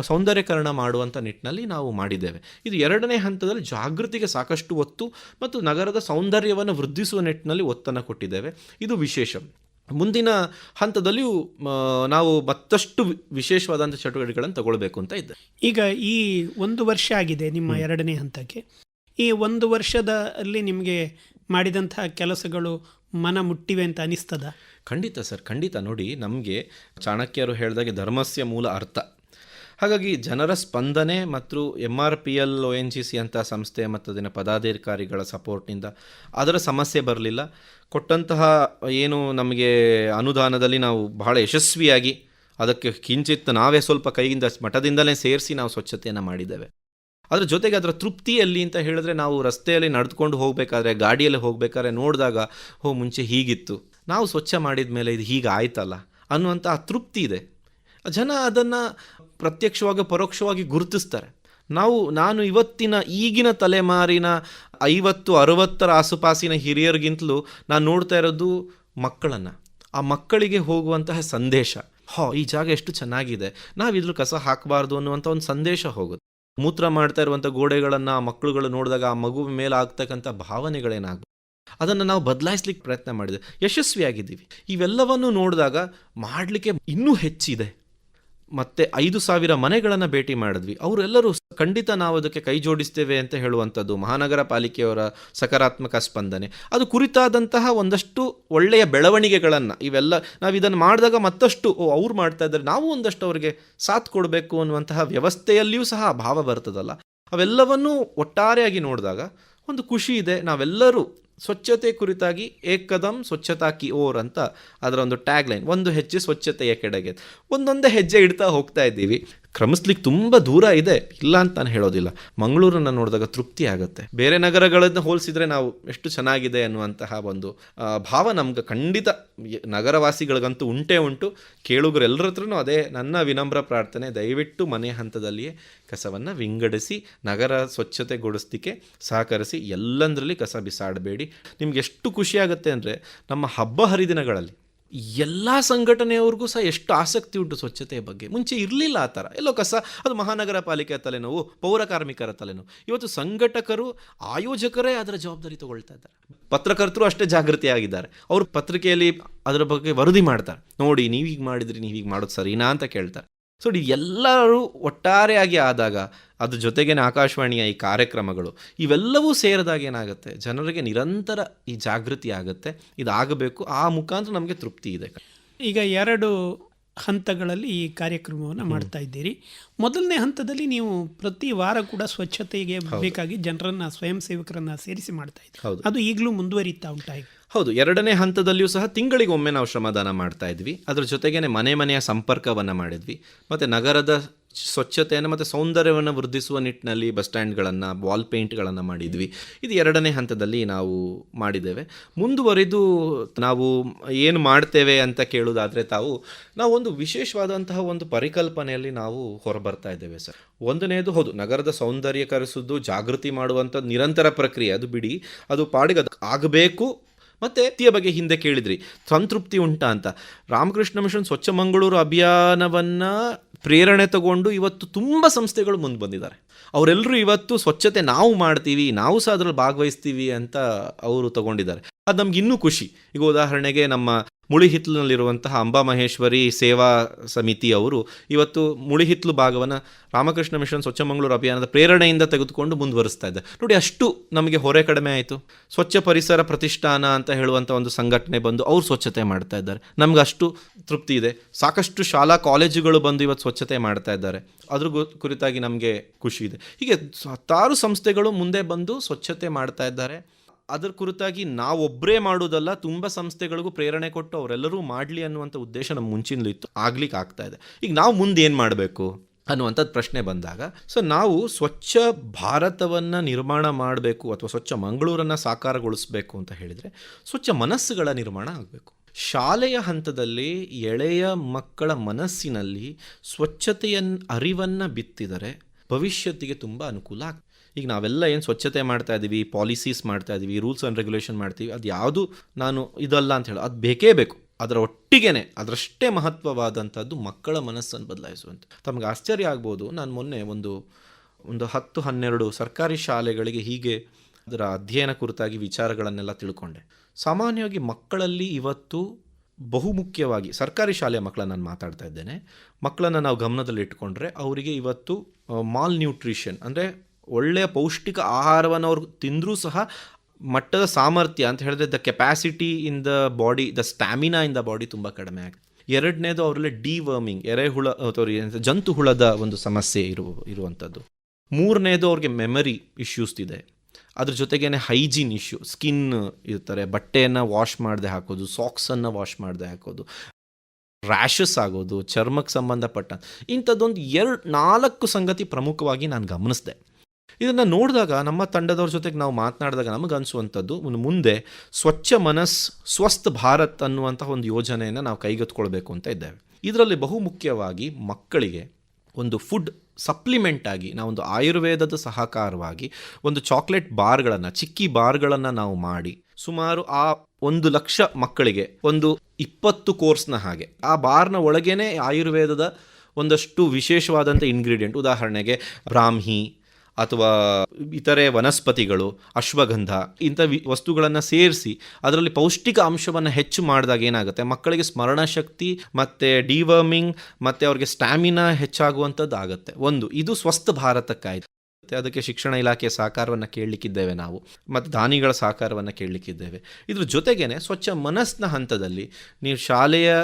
ಸೌಂದರ್ಯಕರಣ ಮಾಡುವಂಥ ನಿಟ್ಟಿನಲ್ಲಿ ನಾವು ಮಾಡಿದ್ದೇವೆ. ಇದು ಎರಡನೇ ಹಂತದಲ್ಲಿ ಜಾಗೃತಿಗೆ ಸಾಕಷ್ಟು ಒತ್ತು ಮತ್ತು ನಗರದ ಸೌಂದರ್ಯವನ್ನು ವೃದ್ಧಿಸುವ ನಿಟ್ಟಿನಲ್ಲಿ ಒತ್ತನ್ನು ಕೊಟ್ಟಿದ್ದೇವೆ. ಇದು ವಿಶೇಷ. ಮುಂದಿನ ಹಂತದಲ್ಲಿಯೂ ನಾವು ಮತ್ತಷ್ಟು ವಿ- ವಿಶೇಷವಾದಂಥ ಚಟುವಟಿಕೆಗಳನ್ನು ತಗೊಳ್ಬೇಕು ಅಂತ ಇದ್ದೆ ಈಗ ಈ ಒಂದು ವರ್ಷ ಆಗಿದೆ ನಿಮ್ಮ ಎರಡನೇ ಹಂತಕ್ಕೆ. ಈ ಒಂದು ವರ್ಷದಲ್ಲಿ ನಿಮಗೆ ಮಾಡಿದಂತಹ ಕೆಲಸಗಳು ಮನ ಮುಟ್ಟಿವೆ ಅಂತ ಅನಿಸ್ತದ? ಖಂಡಿತ ಸರ್ ಖಂಡಿತ. ನೋಡಿ ನಮಗೆ ಚಾಣಕ್ಯರು ಹೇಳಿದಾಗೆ ಧರ್ಮಸ್ಯ ಮೂಲ ಅರ್ಥ. ಹಾಗಾಗಿ ಜನರ ಸ್ಪಂದನೆ ಮತ್ತು M R P L O N G C ಅಂತ ಸಂಸ್ಥೆ ಮತ್ತು ಅದನ್ನು ಪದಾಧಿಕಾರಿಗಳ ಸಪೋರ್ಟ್ನಿಂದ ಅದರ ಸಮಸ್ಯೆ ಬರಲಿಲ್ಲ. ಕೊಟ್ಟಂತಹ ಏನು ನಮಗೆ ಅನುದಾನದಲ್ಲಿ ನಾವು ಬಹಳ ಯಶಸ್ವಿಯಾಗಿ ಅದಕ್ಕೆ ಕಿಂಚಿತ್ ನಾವೇ ಸ್ವಲ್ಪ ಕೈಯಿಂದ ಮಠದಿಂದಲೇ ಸೇರಿಸಿ ನಾವು ಸ್ವಚ್ಛತೆಯನ್ನು ಮಾಡಿದ್ದೇವೆ. ಅದರ ಜೊತೆಗೆ ಅದರ ತೃಪ್ತಿಯಲ್ಲಿ ಅಂತ ಹೇಳಿದ್ರೆ ನಾವು ರಸ್ತೆಯಲ್ಲಿ ನಡೆದುಕೊಂಡು ಹೋಗಬೇಕಾದ್ರೆ, ಗಾಡಿಯಲ್ಲಿ ಹೋಗಬೇಕಾದ್ರೆ ನೋಡಿದಾಗ, ಹೋ, ಮುಂಚೆ ಹೀಗಿತ್ತು. ನಾವು ಸ್ವಚ್ಛ ಮಾಡಿದ ಮೇಲೆ ಇದು ಹೀಗೆ ಆಯ್ತಲ್ಲ ಅನ್ನುವಂಥ ತೃಪ್ತಿ ಇದೆ. ಜನ ಅದನ್ನು ಪ್ರತ್ಯಕ್ಷವಾಗಿ ಪರೋಕ್ಷವಾಗಿ ಗುರುತಿಸ್ತಾರೆ. ನಾವು, ನಾನು ಇವತ್ತಿನ ಈಗಿನ ತಲೆಮಾರಿನ ಐವತ್ತು, ಅರವತ್ತರ ಆಸುಪಾಸಿನ ಹಿರಿಯರಿಗಿಂತಲೂ ನಾನು ನೋಡ್ತಾ ಇರೋದು ಮಕ್ಕಳನ್ನು. ಆ ಮಕ್ಕಳಿಗೆ ಹೋಗುವಂತಹ ಸಂದೇಶ. ಹೋ, ಈ ಜಾಗ ಎಷ್ಟು ಚೆನ್ನಾಗಿದೆ. ನಾವು ಇದ್ರ ಕಸ ಹಾಕಬಾರ್ದು ಅನ್ನುವಂಥ ಒಂದು ಸಂದೇಶ ಹೋಗುತ್ತೆ. ಮೂತ್ರ ಮಾಡ್ತಾ ಇರುವಂಥ ಗೋಡೆಗಳನ್ನು, ಆ ಮಕ್ಕಳುಗಳು ನೋಡಿದಾಗ ಆ ಮಗು ಮೇಲೆ ಆಗ್ತಕ್ಕಂಥ ಭಾವನೆಗಳೇನಾಗ ಅದನ್ನು ನಾವು ಬದಲಾಯಿಸ್ಲಿಕ್ಕೆ ಪ್ರಯತ್ನ ಮಾಡಿದೆ ಯಶಸ್ವಿಯಾಗಿದ್ದೀವಿ. ಇವೆಲ್ಲವನ್ನು ನೋಡಿದಾಗ ಮಾಡಲಿಕ್ಕೆ ಇನ್ನೂ ಹೆಚ್ಚಿದೆ. ಮತ್ತೆ ಐದು ಸಾವಿರ ಮನೆಗಳನ್ನು ಭೇಟಿ ಮಾಡಿದ್ವಿ. ಅವರೆಲ್ಲರೂ ಖಂಡಿತ ನಾವು ಅದಕ್ಕೆ ಕೈ ಜೋಡಿಸ್ತೇವೆ ಅಂತ ಹೇಳುವಂಥದ್ದು, ಮಹಾನಗರ ಪಾಲಿಕೆಯವರ ಸಕಾರಾತ್ಮಕ ಸ್ಪಂದನೆ. ಅದು ಕುರಿತಾದಂತಹ ಒಂದಷ್ಟು ಒಳ್ಳೆಯ ಬೆಳವಣಿಗೆಗಳನ್ನು ಇವೆಲ್ಲ ನಾವು ಇದನ್ನು ಮಾಡಿದಾಗ ಮತ್ತಷ್ಟು, ಓ, ಅವ್ರು ಮಾಡ್ತಾ ಇದ್ದಾರೆ, ನಾವು ಒಂದಷ್ಟು ಅವರಿಗೆ ಸಾಥ್ ಕೊಡಬೇಕು ಅನ್ನುವಂತಹ ವ್ಯವಸ್ಥೆಯಲ್ಲಿಯೂ ಸಹ ಭಾವ ಬರ್ತದಲ್ಲ. ಅವೆಲ್ಲವನ್ನೂ ಒಟ್ಟಾರೆಯಾಗಿ ನೋಡಿದಾಗ ಒಂದು ಖುಷಿ ಇದೆ. ನಾವೆಲ್ಲರೂ ಸ್ವಚ್ಛತೆ ಕುರಿತಾಗಿ ಏಕದಂ ಸ್ವಚ್ಛತಾ ಕಿ ಓರ್ ಅಂತ ಅದರ ಒಂದು ಟ್ಯಾಗ್ ಲೈನ್ ಒಂದು ಹೆಜ್ಜೆ ಸ್ವಚ್ಛತೆಯ ಕೆಡೆಗೆ ಒಂದೊಂದೇ ಹೆಜ್ಜೆ ಇಡ್ತಾ ಹೋಗ್ತಾ ಇದ್ದೀವಿ. ಕ್ರಮಿಸ್ಲಿಕ್ಕೆ ತುಂಬ ದೂರ ಇದೆ. ಇಲ್ಲ ಅಂತ ನಾನು ಹೇಳೋದಿಲ್ಲ. ಮಂಗಳೂರನ್ನು ನೋಡಿದಾಗ ತೃಪ್ತಿ ಆಗುತ್ತೆ. ಬೇರೆ ನಗರಗಳನ್ನು ಹೋಲಿಸಿದ್ರೆ ನಾವು ಎಷ್ಟು ಚೆನ್ನಾಗಿದೆ ಅನ್ನುವಂತಹ ಒಂದು ಭಾವ ನಮ್ಗೆ ಖಂಡಿತ ನಗರವಾಸಿಗಳಿಗಂತೂ ಉಂಟೇ ಉಂಟು. ಕೇಳುಗರೆಲ್ಲರ ಹತ್ರನೂ ಅದೇ ನನ್ನ ವಿನಮ್ರ ಪ್ರಾರ್ಥನೆ, ದಯವಿಟ್ಟು ಮನೆ ಹಂತದಲ್ಲಿಯೇ ಕಸವನ್ನು ವಿಂಗಡಿಸಿ, ನಗರ ಸ್ವಚ್ಛತೆಗೊಳಿಸ್ಲಿಕ್ಕೆ ಸಹಕರಿಸಿ, ಎಲ್ಲಂದರಲ್ಲಿ ಕಸ ಬಿಸಾಡಬೇಡಿ. ನಿಮ್ಗೆ ಎಷ್ಟು ಖುಷಿಯಾಗುತ್ತೆ ಅಂದರೆ ನಮ್ಮ ಹಬ್ಬ ಹರಿದಿನಗಳಲ್ಲಿ ಎಲ್ಲ ಸಂಘಟನೆಯವ್ರಿಗೂ ಸಹ ಎಷ್ಟು ಆಸಕ್ತಿ ಉಂಟು ಸ್ವಚ್ಛತೆಯ ಬಗ್ಗೆ. ಮುಂಚೆ ಇರಲಿಲ್ಲ ಆ ಥರ. ಎಲ್ಲೋ ಕಸ, ಅದು ಮಹಾನಗರ ಪಾಲಿಕೆಯ ತಲೆನೋವು, ಪೌರ ಕಾರ್ಮಿಕರ ತಲೆನೋವು. ಇವತ್ತು ಸಂಘಟಕರು, ಆಯೋಜಕರೇ ಅದರ ಜವಾಬ್ದಾರಿ ತಗೊಳ್ತಾ ಇದ್ದಾರೆ. ಪತ್ರಕರ್ತರು ಅಷ್ಟೇ ಜಾಗೃತಿಯಾಗಿದ್ದಾರೆ. ಅವರು ಪತ್ರಿಕೆಯಲ್ಲಿ ಅದರ ಬಗ್ಗೆ ವರದಿ ಮಾಡ್ತಾರೆ. ನೋಡಿ ನೀವು ಹೀಗೆ ಮಾಡಿದ್ರಿ ನೀವು ಹೀಗೆ ಮಾಡೋದು ಸರಿನಾ ಅಂತ ಕೇಳ್ತಾರೆ. ಸೊ ಎಲ್ಲರೂ ಒಟ್ಟಾರೆಯಾಗಿ ಆದಾಗ ಅದ್ರ ಜೊತೆಗೇನೆ ಆಕಾಶವಾಣಿಯ ಈ ಕಾರ್ಯಕ್ರಮಗಳು ಇವೆಲ್ಲವೂ ಸೇರಿದಾಗ ಏನಾಗುತ್ತೆ? ಜನರಿಗೆ ನಿರಂತರ ಈ ಜಾಗೃತಿ ಆಗುತ್ತೆ ಇದಾಗಬೇಕು ಆ ಮುಖಾಂತರ ನಮಗೆ ತೃಪ್ತಿ ಇದೆ. ಈಗ ಎರಡು ಹಂತಗಳಲ್ಲಿ ಈ ಕಾರ್ಯಕ್ರಮವನ್ನು ಮಾಡ್ತಾ ಇದ್ದೀರಿ. ಮೊದಲನೇ ಹಂತದಲ್ಲಿ ನೀವು ಪ್ರತಿ ವಾರ ಕೂಡ ಸ್ವಚ್ಛತೆಗೆ ಬೇಕಾಗಿ ಜನರನ್ನ ಸ್ವಯಂ ಸೇವಕರನ್ನ ಸೇರಿಸಿ ಮಾಡ್ತಾ ಇದ್ದೀವಿ ಹೌದು. ಅದು ಈಗಲೂ ಮುಂದುವರಿತಾ ಉಂಟಾ ಹೌದು ಎರಡನೇ ಹಂತದಲ್ಲಿಯೂ ಸಹ ತಿಂಗಳಿಗೆ ಒಮ್ಮೆ ನಾವು ಶ್ರಮದಾನ ಮಾಡ್ತಾ ಇದ್ವಿ. ಅದರ ಜೊತೆಗೇನೆ ಮನೆ ಮನೆಯ ಸಂಪರ್ಕವನ್ನು ಮಾಡಿದ್ವಿ. ಮತ್ತು ನಗರದ ಸ್ವಚ್ಛತೆಯನ್ನು ಮತ್ತು ಸೌಂದರ್ಯವನ್ನು ವೃದ್ಧಿಸುವ ನಿಟ್ಟಿನಲ್ಲಿ ಬಸ್ ಸ್ಟ್ಯಾಂಡ್ಗಳನ್ನು, ವಾಲ್ ಪೇಂಟ್ಗಳನ್ನು ಮಾಡಿದ್ವಿ. ಇದು ಎರಡನೇ ಹಂತದಲ್ಲಿ ನಾವು ಮಾಡಿದ್ದೇವೆ. ಮುಂದುವರಿದು ನಾವು ಏನು ಮಾಡ್ತೇವೆ ಅಂತ ಕೇಳೋದಾದರೆ ತಾವು, ನಾವು ಒಂದು ವಿಶೇಷವಾದಂತಹ ಒಂದು ಪರಿಕಲ್ಪನೆಯಲ್ಲಿ ನಾವು ಹೊರಬರ್ತಾ ಇದ್ದೇವೆ ಸರ್. ಒಂದನೇದು ಹೌದು, ನಗರದ ಸೌಂದರ್ಯಕರಿಸುವುದು, ಜಾಗೃತಿ ಮಾಡುವಂಥ ನಿರಂತರ ಪ್ರಕ್ರಿಯೆ. ಅದು ಬಿಡಿ, ಅದು ಪಾಡಿಗೆ ಆಗಬೇಕು ಮತ್ತೆ ವ್ಯಕ್ತಿಯ ಬಗ್ಗೆ ಹಿಂದೆ ಕೇಳಿದ್ರಿ. ಸಂತೃಪ್ತಿ ಉಂಟಾ ಅಂತ. ರಾಮಕೃಷ್ಣ ಮಿಷನ್ ಸ್ವಚ್ಛ ಮಂಗಳೂರು ಅಭಿಯಾನವನ್ನ ಪ್ರೇರಣೆ ತಗೊಂಡು ಇವತ್ತು ತುಂಬ ಸಂಸ್ಥೆಗಳು ಮುಂದೆ ಬಂದಿದ್ದಾರೆ. ಅವರೆಲ್ಲರೂ ಇವತ್ತು ಸ್ವಚ್ಛತೆ ನಾವು ಮಾಡ್ತೀವಿ, ನಾವು ಸಹ ಅದರಲ್ಲಿ ಭಾಗವಹಿಸ್ತೀವಿ ಅಂತ ಅವರು ತಗೊಂಡಿದ್ದಾರೆ. ಅದು ನಮ್ಗೆ ಇನ್ನೂ ಖುಷಿ. ಈಗ ಉದಾಹರಣೆಗೆ ನಮ್ಮ ಮುಳಿಹಿತ್ಲಿನಲ್ಲಿರುವಂತಹ ಅಂಬಾ ಮಹೇಶ್ವರಿ ಸೇವಾ ಸಮಿತಿ ಅವರು ಇವತ್ತು ಮುಳಿಹಿತ್ಲು ಭಾಗವನ್ನು ರಾಮಕೃಷ್ಣ ಮಿಷನ್ ಸ್ವಚ್ಛ ಮಂಗಳೂರು ಅಭಿಯಾನದ ಪ್ರೇರಣೆಯಿಂದ ತೆಗೆದುಕೊಂಡು ಮುಂದುವರಿಸ್ತಾ ಇದ್ದಾರೆ ನೋಡಿ, ಅಷ್ಟು ನಮಗೆ ಹೊರೆ ಕಡಿಮೆ ಆಯಿತು. ಸ್ವಚ್ಛ ಪರಿಸರ ಪ್ರತಿಷ್ಠಾನ ಅಂತ ಹೇಳುವಂಥ ಒಂದು ಸಂಘಟನೆ ಬಂದು ಅವ್ರು ಸ್ವಚ್ಛತೆ ಮಾಡ್ತಾ ಇದ್ದಾರೆ. ನಮ್ಗೆ ಅಷ್ಟು ತೃಪ್ತಿ ಇದೆ. ಸಾಕಷ್ಟು ಶಾಲಾ ಕಾಲೇಜುಗಳು ಬಂದು ಇವತ್ತು ಸ್ವಚ್ಛತೆ ಮಾಡ್ತಾ ಇದ್ದಾರೆ. ಅದ್ರ ಕುರಿತಾಗಿ ನಮಗೆ ಖುಷಿ ಇದೆ. ಹೀಗೆ ಹತ್ತಾರು ಸಂಸ್ಥೆಗಳು ಮುಂದೆ ಬಂದು ಸ್ವಚ್ಛತೆ ಮಾಡ್ತಾ ಇದ್ದಾರೆ. ಅದರ ಕುರಿತಾಗಿ ನಾವೊಬ್ಬರೇ ಮಾಡೋದಲ್ಲ ತುಂಬ ಸಂಸ್ಥೆಗಳಿಗೂ ಪ್ರೇರಣೆ ಕೊಟ್ಟು ಅವರೆಲ್ಲರೂ ಮಾಡಲಿ ಅನ್ನುವಂಥ ಉದ್ದೇಶ ನಮ್ಮ ಮುಂಚಿನಲ್ಲೂ ಇತ್ತು. ಆಗ್ಲಿಕ್ಕೆ ಆಗ್ತಾ ಇದೆ. ಈಗ ನಾವು ಮುಂದೆ ಏನು ಮಾಡಬೇಕು ಅನ್ನುವಂಥದ್ದು ಪ್ರಶ್ನೆ ಬಂದಾಗ, ಸೊ ನಾವು ಸ್ವಚ್ಛ ಭಾರತವನ್ನು ನಿರ್ಮಾಣ ಮಾಡಬೇಕು ಅಥವಾ ಸ್ವಚ್ಛ ಮಂಗಳೂರನ್ನು ಸಾಕಾರಗೊಳಿಸಬೇಕು ಅಂತ ಹೇಳಿದರೆ, ಸ್ವಚ್ಛ ಮನಸ್ಸುಗಳ ನಿರ್ಮಾಣ ಆಗಬೇಕು. ಶಾಲೆಯ ಹಂತದಲ್ಲಿ ಎಳೆಯ ಮಕ್ಕಳ ಮನಸ್ಸಿನಲ್ಲಿ ಸ್ವಚ್ಛತೆಯ ಅರಿವನ್ನು ಬಿತ್ತಿದರೆ ಭವಿಷ್ಯತ್ತಿಗೆ ತುಂಬ ಅನುಕೂಲ ಆಗ್ತದೆ. ಈಗ ನಾವೆಲ್ಲ ಏನು ಸ್ವಚ್ಛತೆ ಮಾಡ್ತಾ ಇದ್ದೀವಿ ಪಾಲಿಸೀಸ್ ಮಾಡ್ತಾ ಇದ್ದೀವಿ ರೂಲ್ಸ್ ಆ್ಯಂಡ್ ರೆಗ್ಯುಲೇಷನ್ ಮಾಡ್ತೀವಿ, ಅದು ಯಾವುದು ನಾನು ಇದಲ್ಲ ಅಂತ ಹೇಳಿ, ಅದು ಬೇಕೇ ಬೇಕು. ಅದರ ಒಟ್ಟಿಗೆನೆ, ಅದರಷ್ಟೇ ಮಹತ್ವವಾದಂಥದ್ದು ಮಕ್ಕಳ ಮನಸ್ಸನ್ನು ಬದಲಾಯಿಸುವಂಥ ತಮಗೆ ಆಶ್ಚರ್ಯ ಆಗ್ಬೋದು, ನಾನು ಮೊನ್ನೆ ಒಂದು ಒಂದು ಹತ್ತು, ಹನ್ನೆರಡು ಸರ್ಕಾರಿ ಶಾಲೆಗಳಿಗೆ ಹೀಗೆ ಅದರ ಅಧ್ಯಯನ ಕುರಿತಾಗಿ ವಿಚಾರಗಳನ್ನೆಲ್ಲ ತಿಳ್ಕೊಂಡೆ. ಸಾಮಾನ್ಯವಾಗಿ ಮಕ್ಕಳಲ್ಲಿ ಇವತ್ತು ಬಹುಮುಖ್ಯವಾಗಿ, ಸರ್ಕಾರಿ ಶಾಲೆಯ ಮಕ್ಕಳನ್ನು ನಾನು ಮಾತಾಡ್ತಾ ಇದ್ದೇನೆ, ಮಕ್ಕಳನ್ನು ನಾವು ಗಮನದಲ್ಲಿ ಇಟ್ಕೊಂಡ್ರೆ ಅವರಿಗೆ ಇವತ್ತು ಮಾಲ್ ನ್ಯೂಟ್ರಿಷನ್ ಅಂದರೆ ಒಳ್ಳೆಯ ಪೌಷ್ಟಿಕ ಆಹಾರವನ್ನು ಅವ್ರು ತಿಂದರೂ ಸಹ ಮಟ್ಟದ ಸಾಮರ್ಥ್ಯ ಅಂತ ಹೇಳಿದ್ರೆ the capacity in the body the stamina in the body ತುಂಬ ಕಡಿಮೆ ಆಗುತ್ತೆ. ಎರಡನೇದು ಅವರಲ್ಲಿ ಡಿವರ್ಮಿಂಗ್ ಎರೆಹುಳ ಸಾರಿ ಜಂತು ಹುಳದ ಒಂದು ಸಮಸ್ಯೆ ಇರು, ಇರುವಂಥದ್ದು. ಮೂರನೇದು ಅವ್ರಿಗೆ ಮೆಮರಿ ಇಶ್ಯೂಸ್ ಇದೆ. ಅದ್ರ ಜೊತೆಗೇನೆ ಹೈಜೀನ್ ಇಶ್ಯೂ ಸ್ಕಿನ್ ಇರ್ತಾರೆ, ಬಟ್ಟೆಯನ್ನು ವಾಶ್ ಮಾಡದೆ ಹಾಕೋದು ಸಾಕ್ಸನ್ನು ವಾಶ್ ಮಾಡದೆ ಹಾಕೋದು ರ್ಯಾಷಸ್ ಆಗೋದು, ಚರ್ಮಕ್ಕೆ ಸಂಬಂಧಪಟ್ಟ ಇಂಥದ್ದೊಂದು ಎರಡು ನಾಲ್ಕು ಸಂಗತಿ ಪ್ರಮುಖವಾಗಿ ನಾನು ಗಮನಿಸಿದೆ. ಇದನ್ನು ನೋಡಿದಾಗ ನಮ್ಮ ತಂಡದವ್ರ ಜೊತೆಗೆ ನಾವು ಮಾತನಾಡಿದಾಗ ನಮಗೆ ಅನಿಸುವಂಥದ್ದು ಮುಂದೆ ಸ್ವಚ್ಛ ಮನಸ್, ಸ್ವಸ್ಥ ಭಾರತ್ ಅನ್ನುವಂಥ ಒಂದು ಯೋಜನೆಯನ್ನು ನಾವು ಕೈಗೆತ್ಕೊಳ್ಬೇಕು ಅಂತ ಇದ್ದೇವೆ. ಇದರಲ್ಲಿ ಬಹುಮುಖ್ಯವಾಗಿ ಮಕ್ಕಳಿಗೆ ಒಂದು ಫುಡ್ ಸಪ್ಲಿಮೆಂಟ್ ಆಗಿ, ನಾವೊಂದು ಆಯುರ್ವೇದದ ಸಹಕಾರವಾಗಿ ಒಂದು ಚಾಕ್ಲೇಟ್ ಬಾರ್ಗಳನ್ನು, ಚಿಕ್ಕಿ ಬಾರ್ಗಳನ್ನು ನಾವು ಮಾಡಿ, ಸುಮಾರು ಆ ಒಂದು ಲಕ್ಷ ಮಕ್ಕಳಿಗೆ ಒಂದು ಇಪ್ಪತ್ತು ಕೋರ್ಸ್ನ ಹಾಗೆ, ಆ ಬಾರ್ನ ಒಳಗೇನೆ ಆಯುರ್ವೇದದ ಒಂದಷ್ಟು ವಿಶೇಷವಾದಂಥ ಇಂಗ್ರೀಡಿಯೆಂಟ್, ಉದಾಹರಣೆಗೆ ಬ್ರಾಹ್ಮಿ ಅಥವಾ ಇತರೆ ವನಸ್ಪತಿಗಳು, ಅಶ್ವಗಂಧ, ಇಂಥ ವಸ್ತುಗಳನ್ನು ಸೇರಿಸಿ ಅದರಲ್ಲಿ ಪೌಷ್ಟಿಕ ಅಂಶವನ್ನು ಹೆಚ್ಚು ಮಾಡಿದಾಗ ಏನಾಗುತ್ತೆ? ಮಕ್ಕಳಿಗೆ ಸ್ಮರಣ ಶಕ್ತಿ ಮತ್ತು ಡಿವರ್ಮಿಂಗ್ ಮತ್ತು ಅವ್ರಿಗೆ ಸ್ಟ್ಯಾಮಿನಾ ಹೆಚ್ಚಾಗುವಂಥದ್ದು ಆಗುತ್ತೆ ಒಂದು, ಇದು ಸ್ವಸ್ಥ ಭಾರತಕ್ಕಾಯಿತು. ಅದಕ್ಕೆ ಶಿಕ್ಷಣ ಇಲಾಖೆಯ ಸಹಕಾರವನ್ನು ಕೇಳಲಿಕ್ಕಿದ್ದೇವೆ ನಾವು. ಮತ್ತು ದಾನಿಗಳ ಸಹಕಾರವನ್ನು ಕೇಳಲಿಕ್ಕಿದ್ದೇವೆ. ಇದ್ರ ಜೊತೆಗೇನೆ ಸ್ವಚ್ಛ ಮನಸ್ಸಿನ ಹಂತದಲ್ಲಿ ನೀವು ಶಾಲೆಯ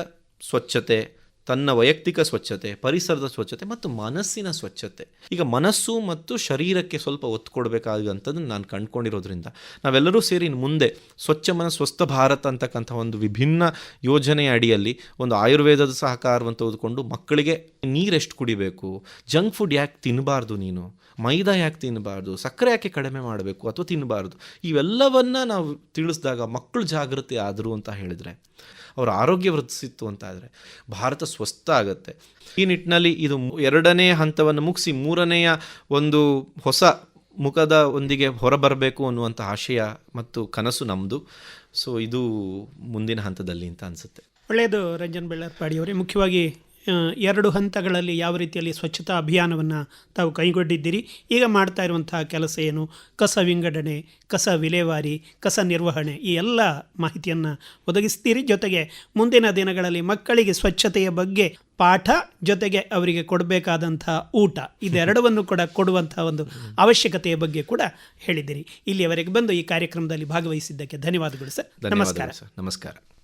ಸ್ವಚ್ಛತೆ ತನ್ನ ವೈಯಕ್ತಿಕ ಸ್ವಚ್ಛತೆ, ಪರಿಸರದ ಸ್ವಚ್ಛತೆ ಮತ್ತು ಮನಸ್ಸಿನ ಸ್ವಚ್ಛತೆ. ಈಗ ಮನಸ್ಸು ಮತ್ತು ಶರೀರಕ್ಕೆ ಸ್ವಲ್ಪ ಒತ್ತು ಕೊಡಬೇಕಾದಂಥದ್ದನ್ನು ನಾನು ಕಂಡುಕೊಂಡಿರೋದ್ರಿಂದ. ನಾವೆಲ್ಲರೂ ಸೇರಿ ಮುಂದೆ ಸ್ವಚ್ಛ ಮನ, ಸ್ವಸ್ಥ ಭಾರತ ಅಂತಕ್ಕಂಥ ಒಂದು ವಿಭಿನ್ನ ಯೋಜನೆಯ ಅಡಿಯಲ್ಲಿ ಒಂದು ಆಯುರ್ವೇದದ ಸಹಕಾರವನ್ನು ತೆಗೆದುಕೊಂಡು ಮಕ್ಕಳಿಗೆ ನೀರೆಷ್ಟು ಕುಡಿಬೇಕು, ಜಂಕ್ ಫುಡ್ ಯಾಕೆ ತಿನ್ನಬಾರ್ದು ನೀನು, ಮೈದಾ ಯಾಕೆ ತಿನ್ನಬಾರ್ದು ಸಕ್ಕರೆ ಯಾಕೆ ಕಡಿಮೆ ಮಾಡಬೇಕು ಅಥವಾ ತಿನ್ನಬಾರ್ದು ಇವೆಲ್ಲವನ್ನು ನಾವು ತಿಳಿಸಿದಾಗ ಮಕ್ಕಳು ಜಾಗೃತಿ ಆದರು ಅಂತ ಹೇಳಿದರೆ, ಅವರ ಆರೋಗ್ಯ ವೃದ್ಧಿಸಿತ್ತು ಅಂತ ಆದರೆ, ಭಾರತ ಸ್ವಸ್ಥ ಆಗುತ್ತೆ ಈ ನಿಟ್ಟಿನಲ್ಲಿ ಇದು ಎರಡನೇ ಹಂತವನ್ನು ಮುಗಿಸಿ ಮೂರನೆಯ ಒಂದು ಹೊಸ ಮುಖದ ಒಂದಿಗೆ ಹೊರಬರಬೇಕು ಅನ್ನುವಂಥ ಆಶಯ ಮತ್ತು ಕನಸು ನಮ್ಮದು ಸೊ ಇದು ಮುಂದಿನ ಹಂತದಲ್ಲಿ ಅಂತ ಅನಿಸುತ್ತೆ. ಒಳ್ಳೆಯದು ರಂಜನ್ ಬೆಳ್ಳರ್ಪಾಡಿಯವರೇ. ಮುಖ್ಯವಾಗಿ ಎರಡು ಹಂತಗಳಲ್ಲಿ ಯಾವ ರೀತಿಯಲ್ಲಿ ಸ್ವಚ್ಛತಾ ಅಭಿಯಾನವನ್ನು ತಾವು ಕೈಗೊಂಡಿದ್ದೀರಿ? ಈಗ ಮಾಡ್ತಾ ಇರುವಂತಹ ಕೆಲಸ ಏನು? ಕಸ ವಿಂಗಡಣೆ ಕಸ ವಿಲೇವಾರಿ ಕಸ ನಿರ್ವಹಣೆ ಈ ಎಲ್ಲ ಮಾಹಿತಿಯನ್ನು ಒದಗಿಸ್ತೀರಿ. ಜೊತೆಗೆ ಮುಂದಿನ ದಿನಗಳಲ್ಲಿ ಮಕ್ಕಳಿಗೆ ಸ್ವಚ್ಛತೆಯ ಬಗ್ಗೆ ಪಾಠ ಜೊತೆಗೆ ಅವರಿಗೆ ಕೊಡಬೇಕಾದಂಥ ಊಟ ಇದೆರಡವನ್ನು ಕೂಡ ಕೊಡುವಂತಹ ಒಂದು ಅವಶ್ಯಕತೆಯ ಬಗ್ಗೆ ಕೂಡ ಹೇಳಿದ್ದೀರಿ. ಇಲ್ಲಿಯವರೆಗೆ ಬಂದು ಈ ಕಾರ್ಯಕ್ರಮದಲ್ಲಿ ಭಾಗವಹಿಸಿದ್ದಕ್ಕೆ ಧನ್ಯವಾದಗಳು ಸರ್. ನಮಸ್ಕಾರ. ಸರ್. ನಮಸ್ಕಾರ.